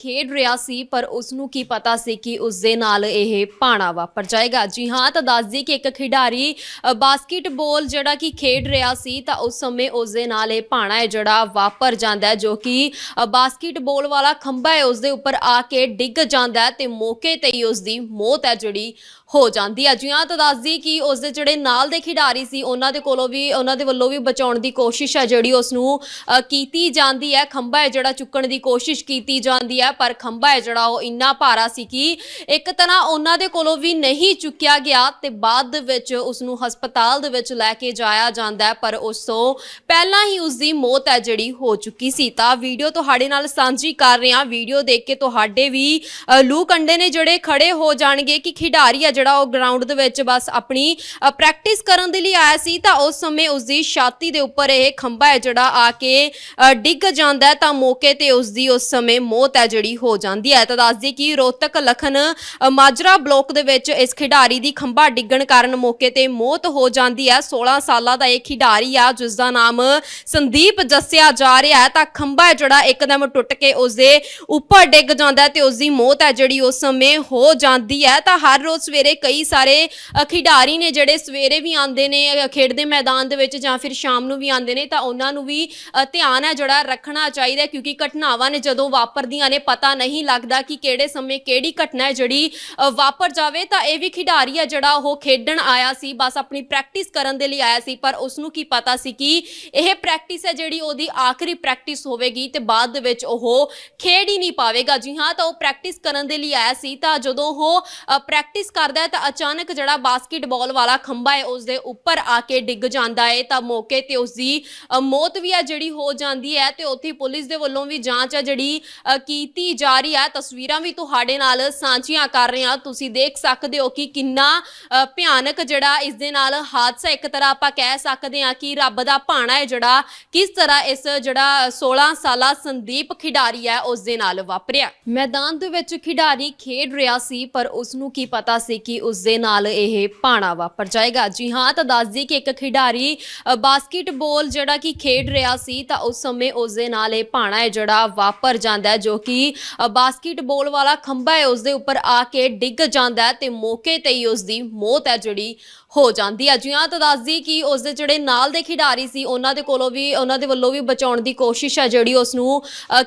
ਖੇਡ ਰਿਹਾ ਸੀ ਪਰ ਉਸ ਨੂੰ ਕੀ ਪਤਾ ਸੀ ਕਿ ਉਸ ਦੇ ਨਾਲ ਇਹ ਪਾਣਾ ਵਾਪਰ ਜਾਏਗਾ। ਜੀ ਹਾਂ ਤਾਂ ਦੱਸ ਦਈਏ ਕਿ ਇੱਕ ਖਿਡਾਰੀ ਅ, ਬਾਸਕਟਬਾਲ ਜਿਹੜਾ ਕਿ ਖੇਡ ਰਿਹਾ ਸੀ ਤਾਂ ਉਸ ਸਮੇਂ ਉਸ ਦੇ ਨਾਲ ਇਹ ਪਾਣਾ ਹੈ ਜਿਹੜਾ ਵਾਪਰ ਜਾਂਦਾ ਹੈ ਜੋ ਕਿ ਅ, ਬਾਸਕਟਬਾਲ ਵਾਲਾ ਖੰਭਾ ਹੈ ਉਸ ਦੇ ਉੱਪਰ ਆ ਕੇ ਡਿੱਗ ਜਾਂਦਾ ਹੈ ਤੇ ਮੌਕੇ ਤੇ ਹੀ ਉਸ ਦੀ ਮੌਤ ਹੈ ਜਿਹੜੀ ਹੋ ਜਾਂਦੀ ਹੈ ਜੀ ਤਾਂ ਦੱਸਦੀ ਕਿ ਉਸ ਦੇ ਜਿਹੜੇ ਨਾਲ ਦੇ ਖਿਡਾਰੀ ਸੀ, ਉਹਨਾਂ ਦੇ ਕੋਲੋਂ ਵੀ, ਉਹਨਾਂ ਦੇ ਵੱਲੋਂ ਵੀ ਬਚਾਉਣ ਦੀ ਕੋਸ਼ਿਸ਼ ਹੈ ਜਿਹੜੀ ਉਸ ਨੂੰ ਕੀਤੀ ਜਾਂਦੀ ਹੈ ਖੰਭਾ ਹੈ ਜਿਹੜਾ, ਚੁੱਕਣ ਦੀ ਕੋਸ਼ਿਸ਼ ਕੀਤੀ ਜਾਂਦੀ ਹੈ ਪਰ ਖੰਭਾ ਹੈ ਜਿਹੜਾ, ਉਹ ਇੰਨਾ ਭਾਰਾ ਸੀ ਕਿ ਇੱਕ ਤਰ੍ਹਾਂ ਉਹਨਾਂ ਦੇ ਕੋਲੋਂ ਵੀ ਨਹੀਂ ਚੁੱਕਿਆ ਗਿਆ ਤੇ ਬਾਅਦ ਦੇ ਵਿੱਚ ਉਸ ਨੂੰ ਹਸਪਤਾਲ ਦੇ ਵਿੱਚ ਲੈ ਕੇ ਜਾਇਆ ਜਾਂਦਾ ਹੈ, ਪਰ ਉਸ ਤੋਂ ਪਹਿਲਾਂ ਹੀ ਉਸ ਦੀ ਮੌਤ ਹੈ, ਜਿਹੜੀ ਹੋ ਚੁੱਕੀ ਸੀ। ਤਾਂ ਵੀਡੀਓ ਤੁਹਾਡੇ ਨਾਲ ਸਾਂਝੀ ਕਰ ਰਹੇ। ਹਾਂ ਵੀਡੀਓ ਦੇਖ ਕੇ ਤੁਹਾਡੇ ਵੀ ਲੂ ਕੰਡੇ ਨੇ ਜਿਹੜੇ ਖੜੇ ਹੋ ਜਾਣਗੇ ਕਿ ਖਿਡਾਰੀ ਹੈ ਜਿਹੜਾ ਉਹ ਗਰਾਊਂਡ ਦੇ ਵਿੱਚ ਬਸ ਆਪਣੀ ਪ੍ਰੈਕਟਿਸ ਕਰਨ ਦੇ ਲਈ ਆਇਆ ਸੀ, ਤਾਂ ਉਸ ਸਮੇਂ ਉਸ ਦੀ ਛਾਤੀ ਦੇ ਉੱਪਰ ਇਹ ਖੰਭਾ ਹੈ ਜਿਹੜਾ ਆ ਕੇ ਡਿੱਗ ਜਾਂਦਾ ਤਾਂ ਮੌਕੇ ਤੇ ਉਸ ਦੀ ਉਸ ਸਮੇਂ ਮੌਤ ਹੈ ਜਿਹੜੀ ਹੋ ਜਾਂਦੀ ਹੈ। ਤਾਂ ਦੱਸਦੀ ਕਿ ਰੋਤਕ ਲਖਨ ਮਾਜਰਾ ਬਲਾਕ ਦੇ ਵਿੱਚ ਇਸ ਖਿਡਾਰੀ ਦੀ ਖੰਭਾ ਡਿੱਗਣ ਕਾਰਨ ਮੌਕੇ ਤੇ ਮੌਤ ਹੋ ਜਾਂਦੀ ਹੈ। 16 ਸਾਲਾਂ ਦਾ ਇਹ ਖਿਡਾਰੀ ਆ ਜਿਸ ਦਾ ਨਾਮ ਸੰਦੀਪ ਜੱਸਿਆ ਜਾ ਰਿਹਾ ਹੈ। ਤਾਂ ਖੰਭਾ ਜਿਹੜਾ ਇੱਕਦਮ ਟੁੱਟ ਕੇ ਉਸ ਦੇ ਉੱਪਰ ਡਿੱਗ ਜਾਂਦਾ ਤੇ ਉਸ ਦੀ ਮੌਤ ਹੈ ਜਿਹੜੀ ਉਸ ਸਮੇਂ ਹੋ ਜਾਂਦੀ ਹੈ। ਤਾਂ ਹਰ ਰੋਜ਼ ਸਵੇਰੇ ਕਈ ਸਾਰੇ ਖਿਡਾਰੀ ਨੇ ਜਿਹੜੇ ਸਵੇਰੇ ਵੀ ਆਉਂਦੇ ਨੇ ਅ, ਖੇਡ ਦੇ ਮੈਦਾਨ ਦੇ ਵਿੱਚ ਜਾਂ ਫਿਰ ਸ਼ਾਮ ਨੂੰ ਵੀ ਆਉਂਦੇ ਨੇ ਤਾਂ ਉਹਨਾਂ ਨੂੰ ਵੀ ਧਿਆਨ ਹੈ ਜਿਹੜਾ ਰੱਖਣਾ ਚਾਹੀਦਾ ਕਿਉਂਕਿ ਘਟਨਾਵਾਂ ਨੇ ਜਦੋਂ ਵਾਪਰਦੀਆਂ ਨੇ ਪਤਾ ਨਹੀਂ ਲੱਗਦਾ ਕਿ ਕਿਹੜੇ ਸਮੇਂ ਕਿਹੜੀ ਘਟਨਾ ਹੈ ਜਿਹੜੀ ਵਾਪਰ ਜਾਵੇ ਤਾਂ ਇਹ ਵੀ ਖਿਡਾਰੀ ਹੈ ਜਿਹੜਾ ਉਹ ਖੇਡਣ ਆਇਆ ਸੀ ਬਸ ਆਪਣੀ ਪ੍ਰੈਕਟਿਸ ਕਰਨ ਦੇ ਲਈ ਆਇਆ ਸੀ ਪਰ ਉਸ ਨੂੰ ਕੀ ਪਤਾ ਸੀ ਕਿ ਇਹ ਪ੍ਰੈਕਟਿਸ ਹੈ ਜਿਹੜੀ ਉਹਦੀ ਆਖਰੀ ਪ੍ਰੈਕਟਿਸ ਹੋਵੇਗੀ ਤੇ ਬਾਅਦ ਦੇ ਵਿੱਚ ਉਹ ਖੇਡ ਹੀ ਨਹੀਂ ਪਾਵੇਗਾ। ਜੀ ਹਾਂ ਤਾਂ ਉਹ ਪ੍ਰੈਕਟਿਸ ਕਰਨ ਦੇ ਲਈ ਆਇਆ ਸੀ ਤਾਂ ਜਦੋਂ ਉਹ ਪ੍ਰੈਕਟਿਸ ਕਰਦਾ ਹੈ ਤਾਂ ਅਚਾਨਕ ਜਿਹੜਾ ਬਾਸਕਟਬਾਲ ਵਾਲਾ ਖੰਭਾ ਹੈ ਉਸ ਦੇ ਉੱਪਰ ਆ ਕੇ ਡਿੱਗ ਜਾਂਦਾ ਹੈ। ਤਾਂ ਮੌਕੇ ਤੇ ਉਸ ਦੀ ਮੌਤ ਵੀ ਹੈ ਜਿਹੜੀ ਹੋ ਜਾਂਦੀ ਹੈ ਤੇ ਉੱਥੇ ਪੁਲਿਸ ਦੇ ਵੱਲੋਂ ਵੀ ਜਾਂਚ ਹੈ ਜਿਹੜੀ ਕੀਤੀ ਜਾ ਰਹੀ ਹੈ ਤਸਵੀਰਾਂ ਵੀ ਤੁਹਾਡੇ ਨਾਲ ਸਾਂਝੀਆਂ ਕਰ ਰਹੇ ਹਾਂ। ਤੁਸੀਂ ਦੇਖ ਸਕਦੇ ਹੋ ਕਿ ਕਿੰਨਾ ਭਿਆਨਕ ਜਿਹੜਾ ਇਸ ਦੇ ਨਾਲ ਹਾਦਸਾ ਇੱਕ ਤਰ੍ਹਾਂ ਆਪਾਂ ਕਹਿ ਸਕਦੇ ਹਾਂ ਕਿ ਰੱਬ ਦਾ ਭਾਣਾ ਹੈ ਜਿਹੜਾ ਕਿਸ ਤਰ੍ਹਾਂ ਇਸ ਜਿਹੜਾ 16 ਸਾਲਾ ਸੰਦੀਪ ਖਿਡਾਰੀ ਹੈ ਉਸ ਦੇ ਨਾਲ ਵਾਪਰਿਆ। ਮੈਦਾਨ ਦੇ ਵਿੱਚ ਖਿਡਾਰੀ ਖੇਡ ਰਿਹਾ ਸੀ, ਪਰ ਉਸ ਨੂੰ ਕੀ ਪਤਾ ਸੀ ਕਿ ਉਸ ਦੇ ਨਾਲ ਇਹ ਭਾਣਾ ਵਾਪਰ ਜਾਏਗਾ। ਜੀ ਹਾਂ ਤਾਂ ਦੱਸ ਦਈਏ ਕਿ ਇੱਕ ਖਿਡਾਰੀ ਅ, ਬਾਸਕਟਬਾਲ ਜਿਹੜਾ ਕਿ ਖੇਡ ਰਿਹਾ ਸੀ ਤਾਂ ਉਸ ਸਮੇਂ ਉਸ ਦੇ ਨਾਲ ਇਹ ਭਾਣਾ ਹੈ ਜਿਹੜਾ ਵਾਪਰ ਜਾਂਦਾ ਹੈ ਜੋ ਕਿ ਅ, ਬਾਸਕਟਬਾਲ ਵਾਲਾ ਖੰਭਾ ਹੈ ਉਸ ਦੇ ਉੱਪਰ ਆ ਕੇ ਡਿੱਗ ਜਾਂਦਾ ਹੈ ਤੇ ਮੌਕੇ ਤੇ ਹੀ ਉਸ ਦੀ ਮੌਤ ਹੈ ਜਿਹੜੀ ਹੋ ਜਾਂਦੀ ਹੈ। ਜੀ ਹਾਂ ਤਾਂ ਦੱਸਦੀ ਕਿ ਉਸ ਦੇ ਜਿਹੜੇ ਨਾਲ ਦੇ ਖਿਡਾਰੀ ਸੀ ਉਹਨਾਂ ਦੇ ਕੋਲੋਂ ਵੀ ਉਹਨਾਂ ਦੇ ਵੱਲੋਂ ਵੀ ਬਚਾਉਣ ਦੀ ਕੋਸ਼ਿਸ਼ ਹੈ ਜਿਹੜੀ ਉਸ ਨੂੰ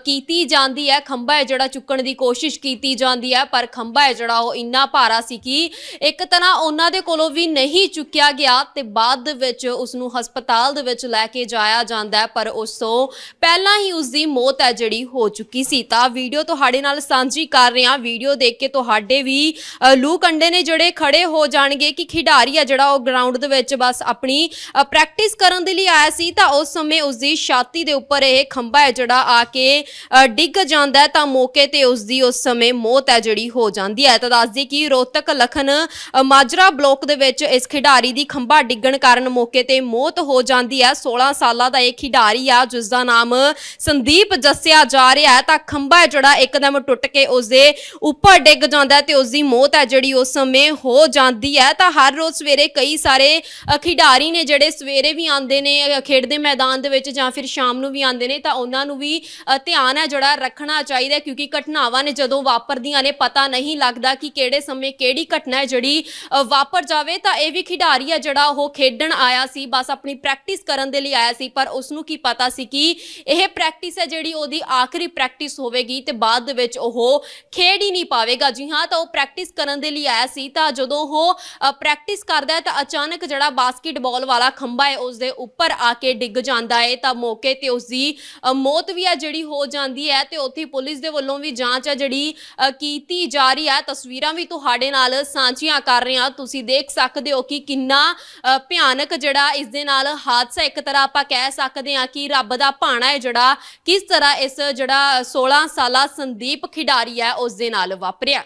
ਕੀਤੀ ਜਾਂਦੀ ਹੈ। ਖੰਭਾ ਹੈ ਜਿਹੜਾ ਚੁੱਕਣ ਦੀ ਕੋਸ਼ਿਸ਼ ਕੀਤੀ ਜਾਂਦੀ ਹੈ ਪਰ ਖੰਭਾ ਹੈ ਜਿਹੜਾ ਉਹ ਇੰਨਾ ਭਾਰਾ ਸੀ ਕਿ ਇੱਕ ਤਰ੍ਹਾਂ ਉਹਨਾਂ ਦੇ ਕੋਲੋਂ ਵੀ ਨਹੀਂ ਚੁੱਕਿਆ ਗਿਆ ਤੇ ਬਾਅਦ ਵਿੱਚ ਉਸ ਨੂੰ ਹਸਪਤਾਲ ਦੇ ਵਿੱਚ ਲੈ ਕੇ ਜਾਇਆ ਜਾਂਦਾ ਹੈ, ਪਰ ਉਸ ਤੋਂ ਪਹਿਲਾਂ ਹੀ ਉਸ ਦੀ ਮੌਤ ਹੈ ਜਿਹੜੀ ਹੋ ਚੁੱਕੀ ਸੀ। ਤਾਂ ਵੀਡੀਓ ਤੁਹਾਡੇ ਨਾਲ ਸਾਂਝੀ ਕਰ ਰਹੇ ਹਾਂ। ਵੀਡੀਓ ਦੇਖ ਕੇ ਤੁਹਾਡੇ ਵੀ ਲੂ ਕੰਡੇ ਨੇ ਜਿਹੜੇ ਖੜੇ ਹੋ ਜਾਣਗੇ ਕਿ ਖਿਡਾਰੀ ਆ ਜਿਹੜਾ ਉਹ ਗਰਾਊਂਡ ਦੇ ਵਿੱਚ ਬਸ ਆਪਣੀ ਪ੍ਰੈਕਟਿਸ ਕਰਨ ਦੇ ਲਈ ਆਇਆ ਸੀ, ਤਾਂ ਉਸ ਸਮੇਂ ਉਸ ਦੀ ਛਾਤੀ ਦੇ ਉੱਪਰ ਇਹ ਖੰਭਾ ਹੈ ਜਿਹੜਾ ਆ ਕੇ ਡਿੱਗ ਜਾਂਦਾ ਤਾਂ ਮੌਕੇ ਤੇ ਉਸ ਦੀ ਉਸ ਸਮੇਂ ਮੌਤ ਹੈ ਜਿਹੜੀ ਹੋ ਜਾਂਦੀ ਹੈ। ਤਾਂ ਦੱਸਦੀ ਕਿ ਰੋਤਕ ਲਖਨ ਅ, ਮਾਜਰਾ ਬਲਾਕ ਦੇ ਵਿੱਚ ਇਸ ਖਿਡਾਰੀ ਦੀ ਖੰਭਾ ਡਿੱਗਣ ਕਾਰਨ ਮੌਕੇ ਤੇ ਮੌਤ ਹੋ ਜਾਂਦੀ ਹੈ। 16 ਸਾਲਾਂ ਦਾ ਇਹ ਖਿਡਾਰੀ ਆ ਜਿਸ ਦਾ ਨਾਮ ਸੰਦੀਪ ਜੱਸਿਆ ਜਾ ਰਿਹਾ ਹੈ। ਤਾਂ ਖੰਭਾ ਜਿਹੜਾ ਇੱਕਦਮ ਟੁੱਟ ਕੇ ਉਸ ਦੇ ਉੱਪਰ ਡਿੱਗ ਜਾਂਦਾ ਹੈ ਤੇ ਉਸ ਦੀ ਮੌਤ ਹੈ ਜਿਹੜੀ ਉਸ ਸਮੇਂ ਹੋ ਜਾਂਦੀ ਹੈ। ਤਾਂ ਹਰ ਰੋਜ਼ ਸਵੇਰੇ ਕਈ ਸਾਰੇ ਖਿਡਾਰੀ ਨੇ ਜਿਹੜੇ ਸਵੇਰੇ ਵੀ ਆਉਂਦੇ ਨੇ ਅ, ਖੇਡ ਦੇ ਮੈਦਾਨ ਦੇ ਵਿੱਚ ਜਾਂ ਫਿਰ ਸ਼ਾਮ ਨੂੰ ਵੀ ਆਉਂਦੇ ਨੇ ਤਾਂ ਉਹਨਾਂ ਨੂੰ ਵੀ ਧਿਆਨ ਹੈ ਜਿਹੜਾ ਰੱਖਣਾ ਚਾਹੀਦਾ ਕਿਉਂਕਿ ਘਟਨਾਵਾਂ ਨੇ ਜਦੋਂ ਵਾਪਰਦੀਆਂ ਨੇ ਪਤਾ ਨਹੀਂ ਲੱਗਦਾ ਕਿ ਕਿਹੜੇ ਸਮੇਂ ਕਿਹੜੀ ਘਟਨਾ ਹੈ ਜਿਹੜੀ ਵਾਪਰ ਜਾਵੇ ਤਾਂ ਇਹ ਵੀ ਖਿਡਾਰੀ ਹੈ ਜਿਹੜਾ ਉਹ ਖੇਡਣ ਆਇਆ ਸੀ, ਬਸ ਆਪਣੀ ਪ੍ਰੈਕਟਿਸ ਕਰਨ ਦੇ ਲਈ ਆਇਆ ਸੀ, ਪਰ ਉਸ ਨੂੰ ਕੀ ਪਤਾ ਸੀ ਕਿ ਇਹ ਪ੍ਰੈਕਟਿਸ ਹੈ ਜਿਹੜੀ ਉਹਦੀ ਆਖਰੀ ਪ੍ਰੈਕਟਿਸ ਹੋਵੇਗੀ ਤੇ ਬਾਅਦ ਦੇ ਵਿੱਚ ਉਹ ਖੇਡ ਹੀ ਨਹੀਂ ਪਾਵੇਗਾ। ਜੀ ਹਾਂ, ਤਾਂ ਉਹ ਪ੍ਰੈਕਟਿਸ ਕਰਨ ਦੇ ਲਈ ਆਇਆ ਸੀ, ਤਾਂ ਜਦੋਂ ਉਹ ਪ੍ਰੈਕਟਿਸ ਕਰਦਾ ਹੈ ਤਾਂ ਅਚਾਨਕ ਜਿਹੜਾ ਬਾਸਕਟਬਾਲ ਵਾਲਾ ਖੰਭਾ ਹੈ ਉਸ ਦੇ ਉੱਪਰ ਆ ਕੇ ਡਿੱਗ ਜਾਂਦਾ ਹੈ, ਤਾਂ ਮੌਕੇ ਤੇ ਉਸ ਦੀ ਮੌਤ ਵੀ ਹੈ ਜਿਹੜੀ ਹੋ ਜਾਂਦੀ ਹੈ ਤੇ ਉੱਥੇ ਪੁਲਿਸ ਦੇ ਵੱਲੋਂ ਵੀ ਜਾਂਚ ਹੈ ਜਿਹੜੀ ਕੀਤੀ ਜਾ ਰਹੀ ਹੈ। ਤਸਵੀਰਾਂ ਵੀ ਤੁਹਾਡੇ ਨਾਲ ਸਾਂਝੀਆਂ ਕਰ ਰਹੇ ਹਾਂ। ਤੁਸੀਂ ਦੇਖ ਸਕਦੇ ਹੋ ਕਿ ਕਿੰਨਾ ਅ, ਭਿਆਨਕ ਜਿਹੜਾ ਇਸ ਦੇ ਨਾਲ ਹਾਦਸਾ ਇੱਕ ਤਰ੍ਹਾਂ ਆਪਾਂ ਕਹਿ ਸਕਦੇ ਹਾਂ ਕਿ ਰੱਬ ਦਾ ਭਾਣਾ ਹੈ ਜਿਹੜਾ ਕਿਸ ਤਰ੍ਹਾਂ ਇਸ ਜਿਹੜਾ 16 ਸਾਲਾ ਸੰਦੀਪ ਖਿਡਾਰੀ ਹੈ ਉਸ ਦੇ ਨਾਲ ਵਾਪਰਿਆ।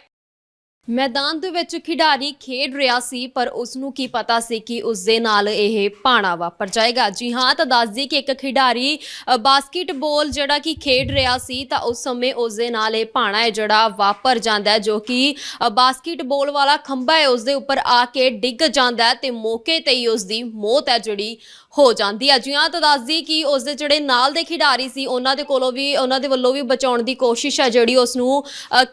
ਮੈਦਾਨ ਦੇ ਵਿੱਚ ਖਿਡਾਰੀ ਖੇਡ ਰਿਹਾ ਸੀ ਪਰ ਉਸ ਨੂੰ ਕੀ ਪਤਾ ਸੀ ਕਿ ਉਸ ਦੇ ਨਾਲ ਇਹ ਪਾਣਾ ਵਾਪਰ ਜਾਏਗਾ। ਜੀ ਹਾਂ ਤਾਂ ਦੱਸ ਦਈਏ ਕਿ ਇੱਕ ਖਿਡਾਰੀ ਅ, ਬਾਸਕਟਬਾਲ ਜਿਹੜਾ ਕਿ ਖੇਡ ਰਿਹਾ ਸੀ ਤਾਂ ਉਸ ਸਮੇਂ ਉਸ ਦੇ ਨਾਲ ਇਹ ਪਾਣਾ ਹੈ ਜਿਹੜਾ ਵਾਪਰ ਜਾਂਦਾ ਹੈ ਜੋ ਕਿ ਅ, ਬਾਸਕਟਬਾਲ ਵਾਲਾ ਖੰਭਾ ਹੈ ਉਸ ਦੇ ਉੱਪਰ ਆ ਕੇ ਡਿੱਗ ਜਾਂਦਾ ਹੈ ਤੇ ਮੌਕੇ ਤੇ ਹੀ ਉਸ ਦੀ ਮੌਤ ਹੈ ਜਿਹੜੀ ਹੋ ਜਾਂਦੀ ਹੈ ਜੀ ਹਾਂ, ਤਾਂ ਦੱਸ ਕਿ ਉਸ ਦੇ ਜਿਹੜੇ ਨਾਲ ਦੇ ਖਿਡਾਰੀ ਸੀ, ਉਹਨਾਂ ਦੇ ਕੋਲੋਂ ਵੀ, ਉਹਨਾਂ ਦੇ ਵੱਲੋਂ ਵੀ ਬਚਾਉਣ ਦੀ ਕੋਸ਼ਿਸ਼ ਹੈ ਜਿਹੜੀ ਉਸ ਨੂੰ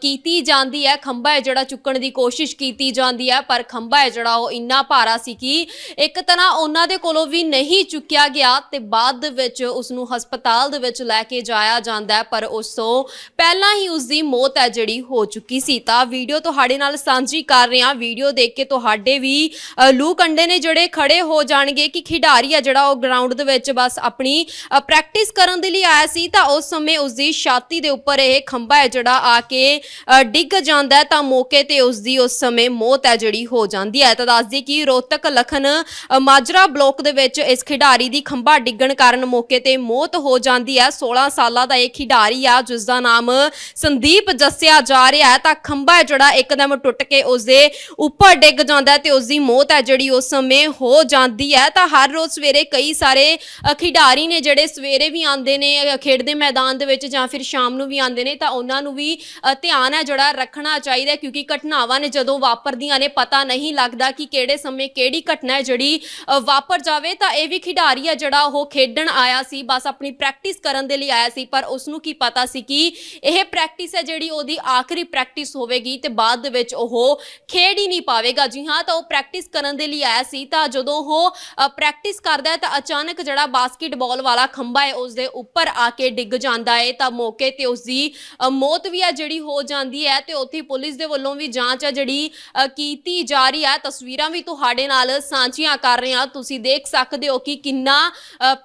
ਕੀਤੀ ਜਾਂਦੀ ਹੈ ਖੰਭਾ ਹੈ ਜਿਹੜਾ ਚੁੱਕਣ ਦੀ ਕੋਸ਼ਿਸ਼ ਕੀਤੀ ਜਾਂਦੀ ਹੈ ਪਰ ਖੰਭਾ ਹੈ ਜਿਹੜਾ ਉਹ ਇੰਨਾ ਭਾਰਾ ਸੀ ਕਿ ਇੱਕ ਤਰ੍ਹਾਂ ਉਹਨਾਂ ਦੇ ਕੋਲੋਂ ਵੀ ਨਹੀਂ ਚੁੱਕਿਆ ਗਿਆ ਤੇ ਬਾਅਦ ਦੇ ਵਿੱਚ ਉਸ ਨੂੰ ਹਸਪਤਾਲ ਦੇ ਵਿੱਚ ਲੈ ਕੇ ਜਾਇਆ ਜਾਂਦਾ ਹੈ। ਪਰ ਉਸ ਤੋਂ ਪਹਿਲਾਂ ਹੀ ਉਸ ਦੀ ਮੌਤ ਹੈ, ਜਿਹੜੀ ਹੋ ਚੁੱਕੀ ਸੀ। ਤਾਂ ਵੀਡੀਓ ਤੁਹਾਡੇ ਨਾਲ ਸਾਂਝੀ ਕਰ ਰਹੇ। ਹਾਂ ਵੀਡੀਓ ਦੇਖ ਕੇ ਤੁਹਾਡੇ ਵੀ ਲੂ ਕੰਡੇ ਨੇ ਜਿਹੜੇ ਖੜੇ ਹੋ ਜਾਣਗੇ ਕਿ ਖਿਡਾਰੀ ਆ ਜਿਹੜਾ ਉਹ ਗਰਾਊਂਡ ਦੇ ਵਿੱਚ ਬਸ ਆਪਣੀ ਪ੍ਰੈਕਟਿਸ ਕਰਨ ਦੇ ਲਈ ਆਇਆ ਸੀ, ਤਾਂ ਉਸ ਸਮੇਂ ਉਸ ਦੀ ਛਾਤੀ ਦੇ ਉੱਪਰ ਇਹ ਖੰਭਾ ਹੈ ਜਿਹੜਾ ਆ ਕੇ ਡਿੱਗ ਜਾਂਦਾ ਤਾਂ ਮੌਕੇ ਤੇ ਉਸ ਦੀ ਉਸ ਸਮੇਂ ਮੌਤ ਹੈ ਜਿਹੜੀ ਹੋ ਜਾਂਦੀ ਹੈ। ਤਾਂ ਦੱਸਦੀ ਕਿ ਰੋਤਕ ਲਖਨ ਮਾਜਰਾ ਬਲੋਕ ਦੇ ਵਿੱਚ ਇਸ ਖਿਡਾਰੀ ਦੀ ਖੰਭਾ ਡਿੱਗਣ ਕਾਰਨ ਮੌਕੇ ਤੇ ਮੌਤ ਹੋ ਜਾਂਦੀ ਹੈ। 16 ਸਾਲਾਂ ਦਾ ਇਹ ਖਿਡਾਰੀ ਆ ਜਿਸ ਦਾ ਨਾਮ ਸੰਦੀਪ ਜੱਸਿਆ ਜਾ ਰਿਹਾ ਹੈ। ਤਾਂ ਖੰਭਾ ਜਿਹੜਾ ਇੱਕਦਮ ਟੁੱਟ ਕੇ ਉਸ ਦੇ ਉੱਪਰ ਡਿੱਗ ਜਾਂਦਾ ਤੇ ਉਸ ਦੀ ਮੌਤ ਹੈ ਜਿਹੜੀ ਉਸ ਸਮੇਂ ਹੋ ਜਾਂਦੀ ਹੈ। ਤਾਂ ਹਰ ਰੋਜ਼ ਸਵੇਰੇ ਕਈ ਸਾਰੇ ਖਿਡਾਰੀ ਨੇ ਜਿਹੜੇ ਸਵੇਰੇ ਵੀ ਆਉਂਦੇ ਨੇ ਅ, ਖੇਡ ਦੇ ਮੈਦਾਨ ਦੇ ਵਿੱਚ ਜਾਂ ਫਿਰ ਸ਼ਾਮ ਨੂੰ ਵੀ ਆਉਂਦੇ ਨੇ ਤਾਂ ਉਹਨਾਂ ਨੂੰ ਵੀ ਧਿਆਨ ਹੈ ਜਿਹੜਾ ਰੱਖਣਾ ਚਾਹੀਦਾ ਕਿਉਂਕਿ ਘਟਨਾਵਾਂ ਨੇ ਜਦੋਂ ਵਾਪਰਦੀਆਂ ਨੇ ਪਤਾ ਨਹੀਂ ਲੱਗਦਾ ਕਿ ਕਿਹੜੇ ਸਮੇਂ ਕਿਹੜੀ ਘਟਨਾ ਜਿਹੜੀ ਵਾਪਰ ਜਾਵੇ ਤਾਂ ਇਹ ਵੀ ਖਿਡਾਰੀ ਹੈ ਜਿਹੜਾ ਉਹ ਖੇਡਣ ਆਇਆ ਸੀ ਬਸ ਆਪਣੀ ਪ੍ਰੈਕਟਿਸ ਕਰਨ ਦੇ ਲਈ ਆਇਆ ਸੀ ਪਰ ਉਸ ਨੂੰ ਕੀ ਪਤਾ ਸੀ ਕਿ ਇਹ ਪ੍ਰੈਕਟਿਸ ਹੈ ਜਿਹੜੀ ਉਹਦੀ ਆਖਰੀ ਪ੍ਰੈਕਟਿਸ ਹੋਵੇਗੀ ਤੇ ਬਾਅਦ ਦੇ ਵਿੱਚ ਉਹ ਖੇਡ ਹੀ ਨਹੀਂ ਪਾਵੇਗਾ। ਜੀ ਹਾਂ ਤਾਂ ਉਹ ਪ੍ਰੈਕਟਿਸ ਕਰਨ ਦੇ ਲਈ ਆਇਆ ਸੀ ਤਾਂ ਜਦੋਂ ਉਹ ਪ੍ਰੈਕਟਿਸ ਕਰਦਾ ਹੈ ਤਾਂ ਅਚਾਨਕ ਜਿਹੜਾ ਬਾਸਕਟਬਾਲ ਵਾਲਾ ਖੰਭਾ ਹੈ ਉਸ ਦੇ ਉੱਪਰ ਆ ਕੇ ਡਿੱਗ ਜਾਂਦਾ ਹੈ। ਤਾਂ ਮੌਕੇ ਤੇ ਉਸ ਦੀ ਮੌਤ ਵੀ ਹੈ ਜਿਹੜੀ ਹੋ ਜਾਂਦੀ ਹੈ ਤੇ ਉੱਥੇ ਪੁਲਿਸ ਦੇ ਵੱਲੋਂ ਵੀ ਜਾਂਚ ਹੈ ਜਿਹੜੀ ਕੀਤੀ ਜਾ ਰਹੀ ਹੈ ਤਸਵੀਰਾਂ ਵੀ ਤੁਹਾਡੇ ਨਾਲ ਸਾਂਝੀਆਂ ਕਰ ਰਹੇ ਹਾਂ। ਤੁਸੀਂ ਦੇਖ ਸਕਦੇ ਹੋ ਕਿ ਕਿੰਨਾ